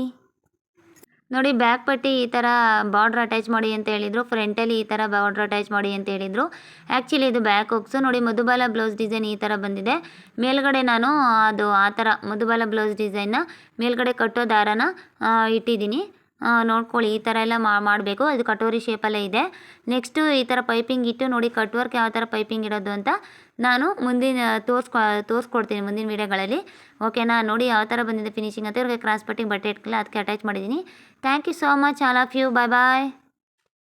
Speaker 1: ನೋಡಿ ಬ್ಯಾಕ್ ಪಟ್ಟಿ ಈ ಥರ ಬಾರ್ಡ್ರ್ ಅಟ್ಯಾಚ್ ಮಾಡಿ ಅಂತ ಹೇಳಿದರು ಫ್ರಂಟಲ್ಲಿ ಈ ಥರ ಬಾರ್ಡ್ರ್ ಅಟ್ಯಾಚ್ ಮಾಡಿ ಅಂತ ಹೇಳಿದರು. ಆ್ಯಕ್ಚುಲಿ ಇದು ಬ್ಯಾಕ್ ಹೋಗ್ಸು ನೋಡಿ, ಮಧುಬಾಲ ಬ್ಲೌಸ್ ಡಿಸೈನ್ ಈ ಥರ ಬಂದಿದೆ. ಮೇಲ್ಗಡೆ ನಾನು ಅದು ಆ ಥರ ಮಧುಬಾಲ ಬ್ಲೌಸ್ ಡಿಸೈನ್ನ ಮೇಲ್ಗಡೆ ಕಟ್ಟೋ ದಾರನ ಇಟ್ಟಿದ್ದೀನಿ. ನೋಡ್ಕೊಳ್ಳಿ, ಈ ಥರ ಎಲ್ಲ ಮಾಡಬೇಕು. ಅದು ಕಟೋರಿ ಶೇಪಲ್ಲೇ ಇದೆ. ನೆಕ್ಸ್ಟು ಈ ಥರ ಪೈಪಿಂಗ್ ಇಟ್ಟು ನೋಡಿ ಕಟ್ ವರ್ಕ್ ಯಾವ ಥರ ಪೈಪಿಂಗ್ ಇಡೋದು ಅಂತ ನಾನು ಮುಂದಿನ ತೋರಿಸ್ಕೊ ತೋರಿಸ್ಕೊಡ್ತೀನಿ ಮುಂದಿನ ವೀಡಿಯೋಗಳಲ್ಲಿ. ಓಕೆನಾ ನೋಡಿ, ಯಾವ ಥರ ಬಂದಿದೆ ಫಿನಿಶಿಂಗ್ ಅಂತ. ಇವ್ರಿಗೆ ಕ್ರಾಸ್ ಪಟ್ಟಿಂಗ್ ಬಟ್ಟೆ ಇಟ್ಕಲ್ಲ, ಅದಕ್ಕೆ ಅಟ್ಯಾಚ್ ಮಾಡಿದ್ದೀನಿ. Thank you so much all of you bye bye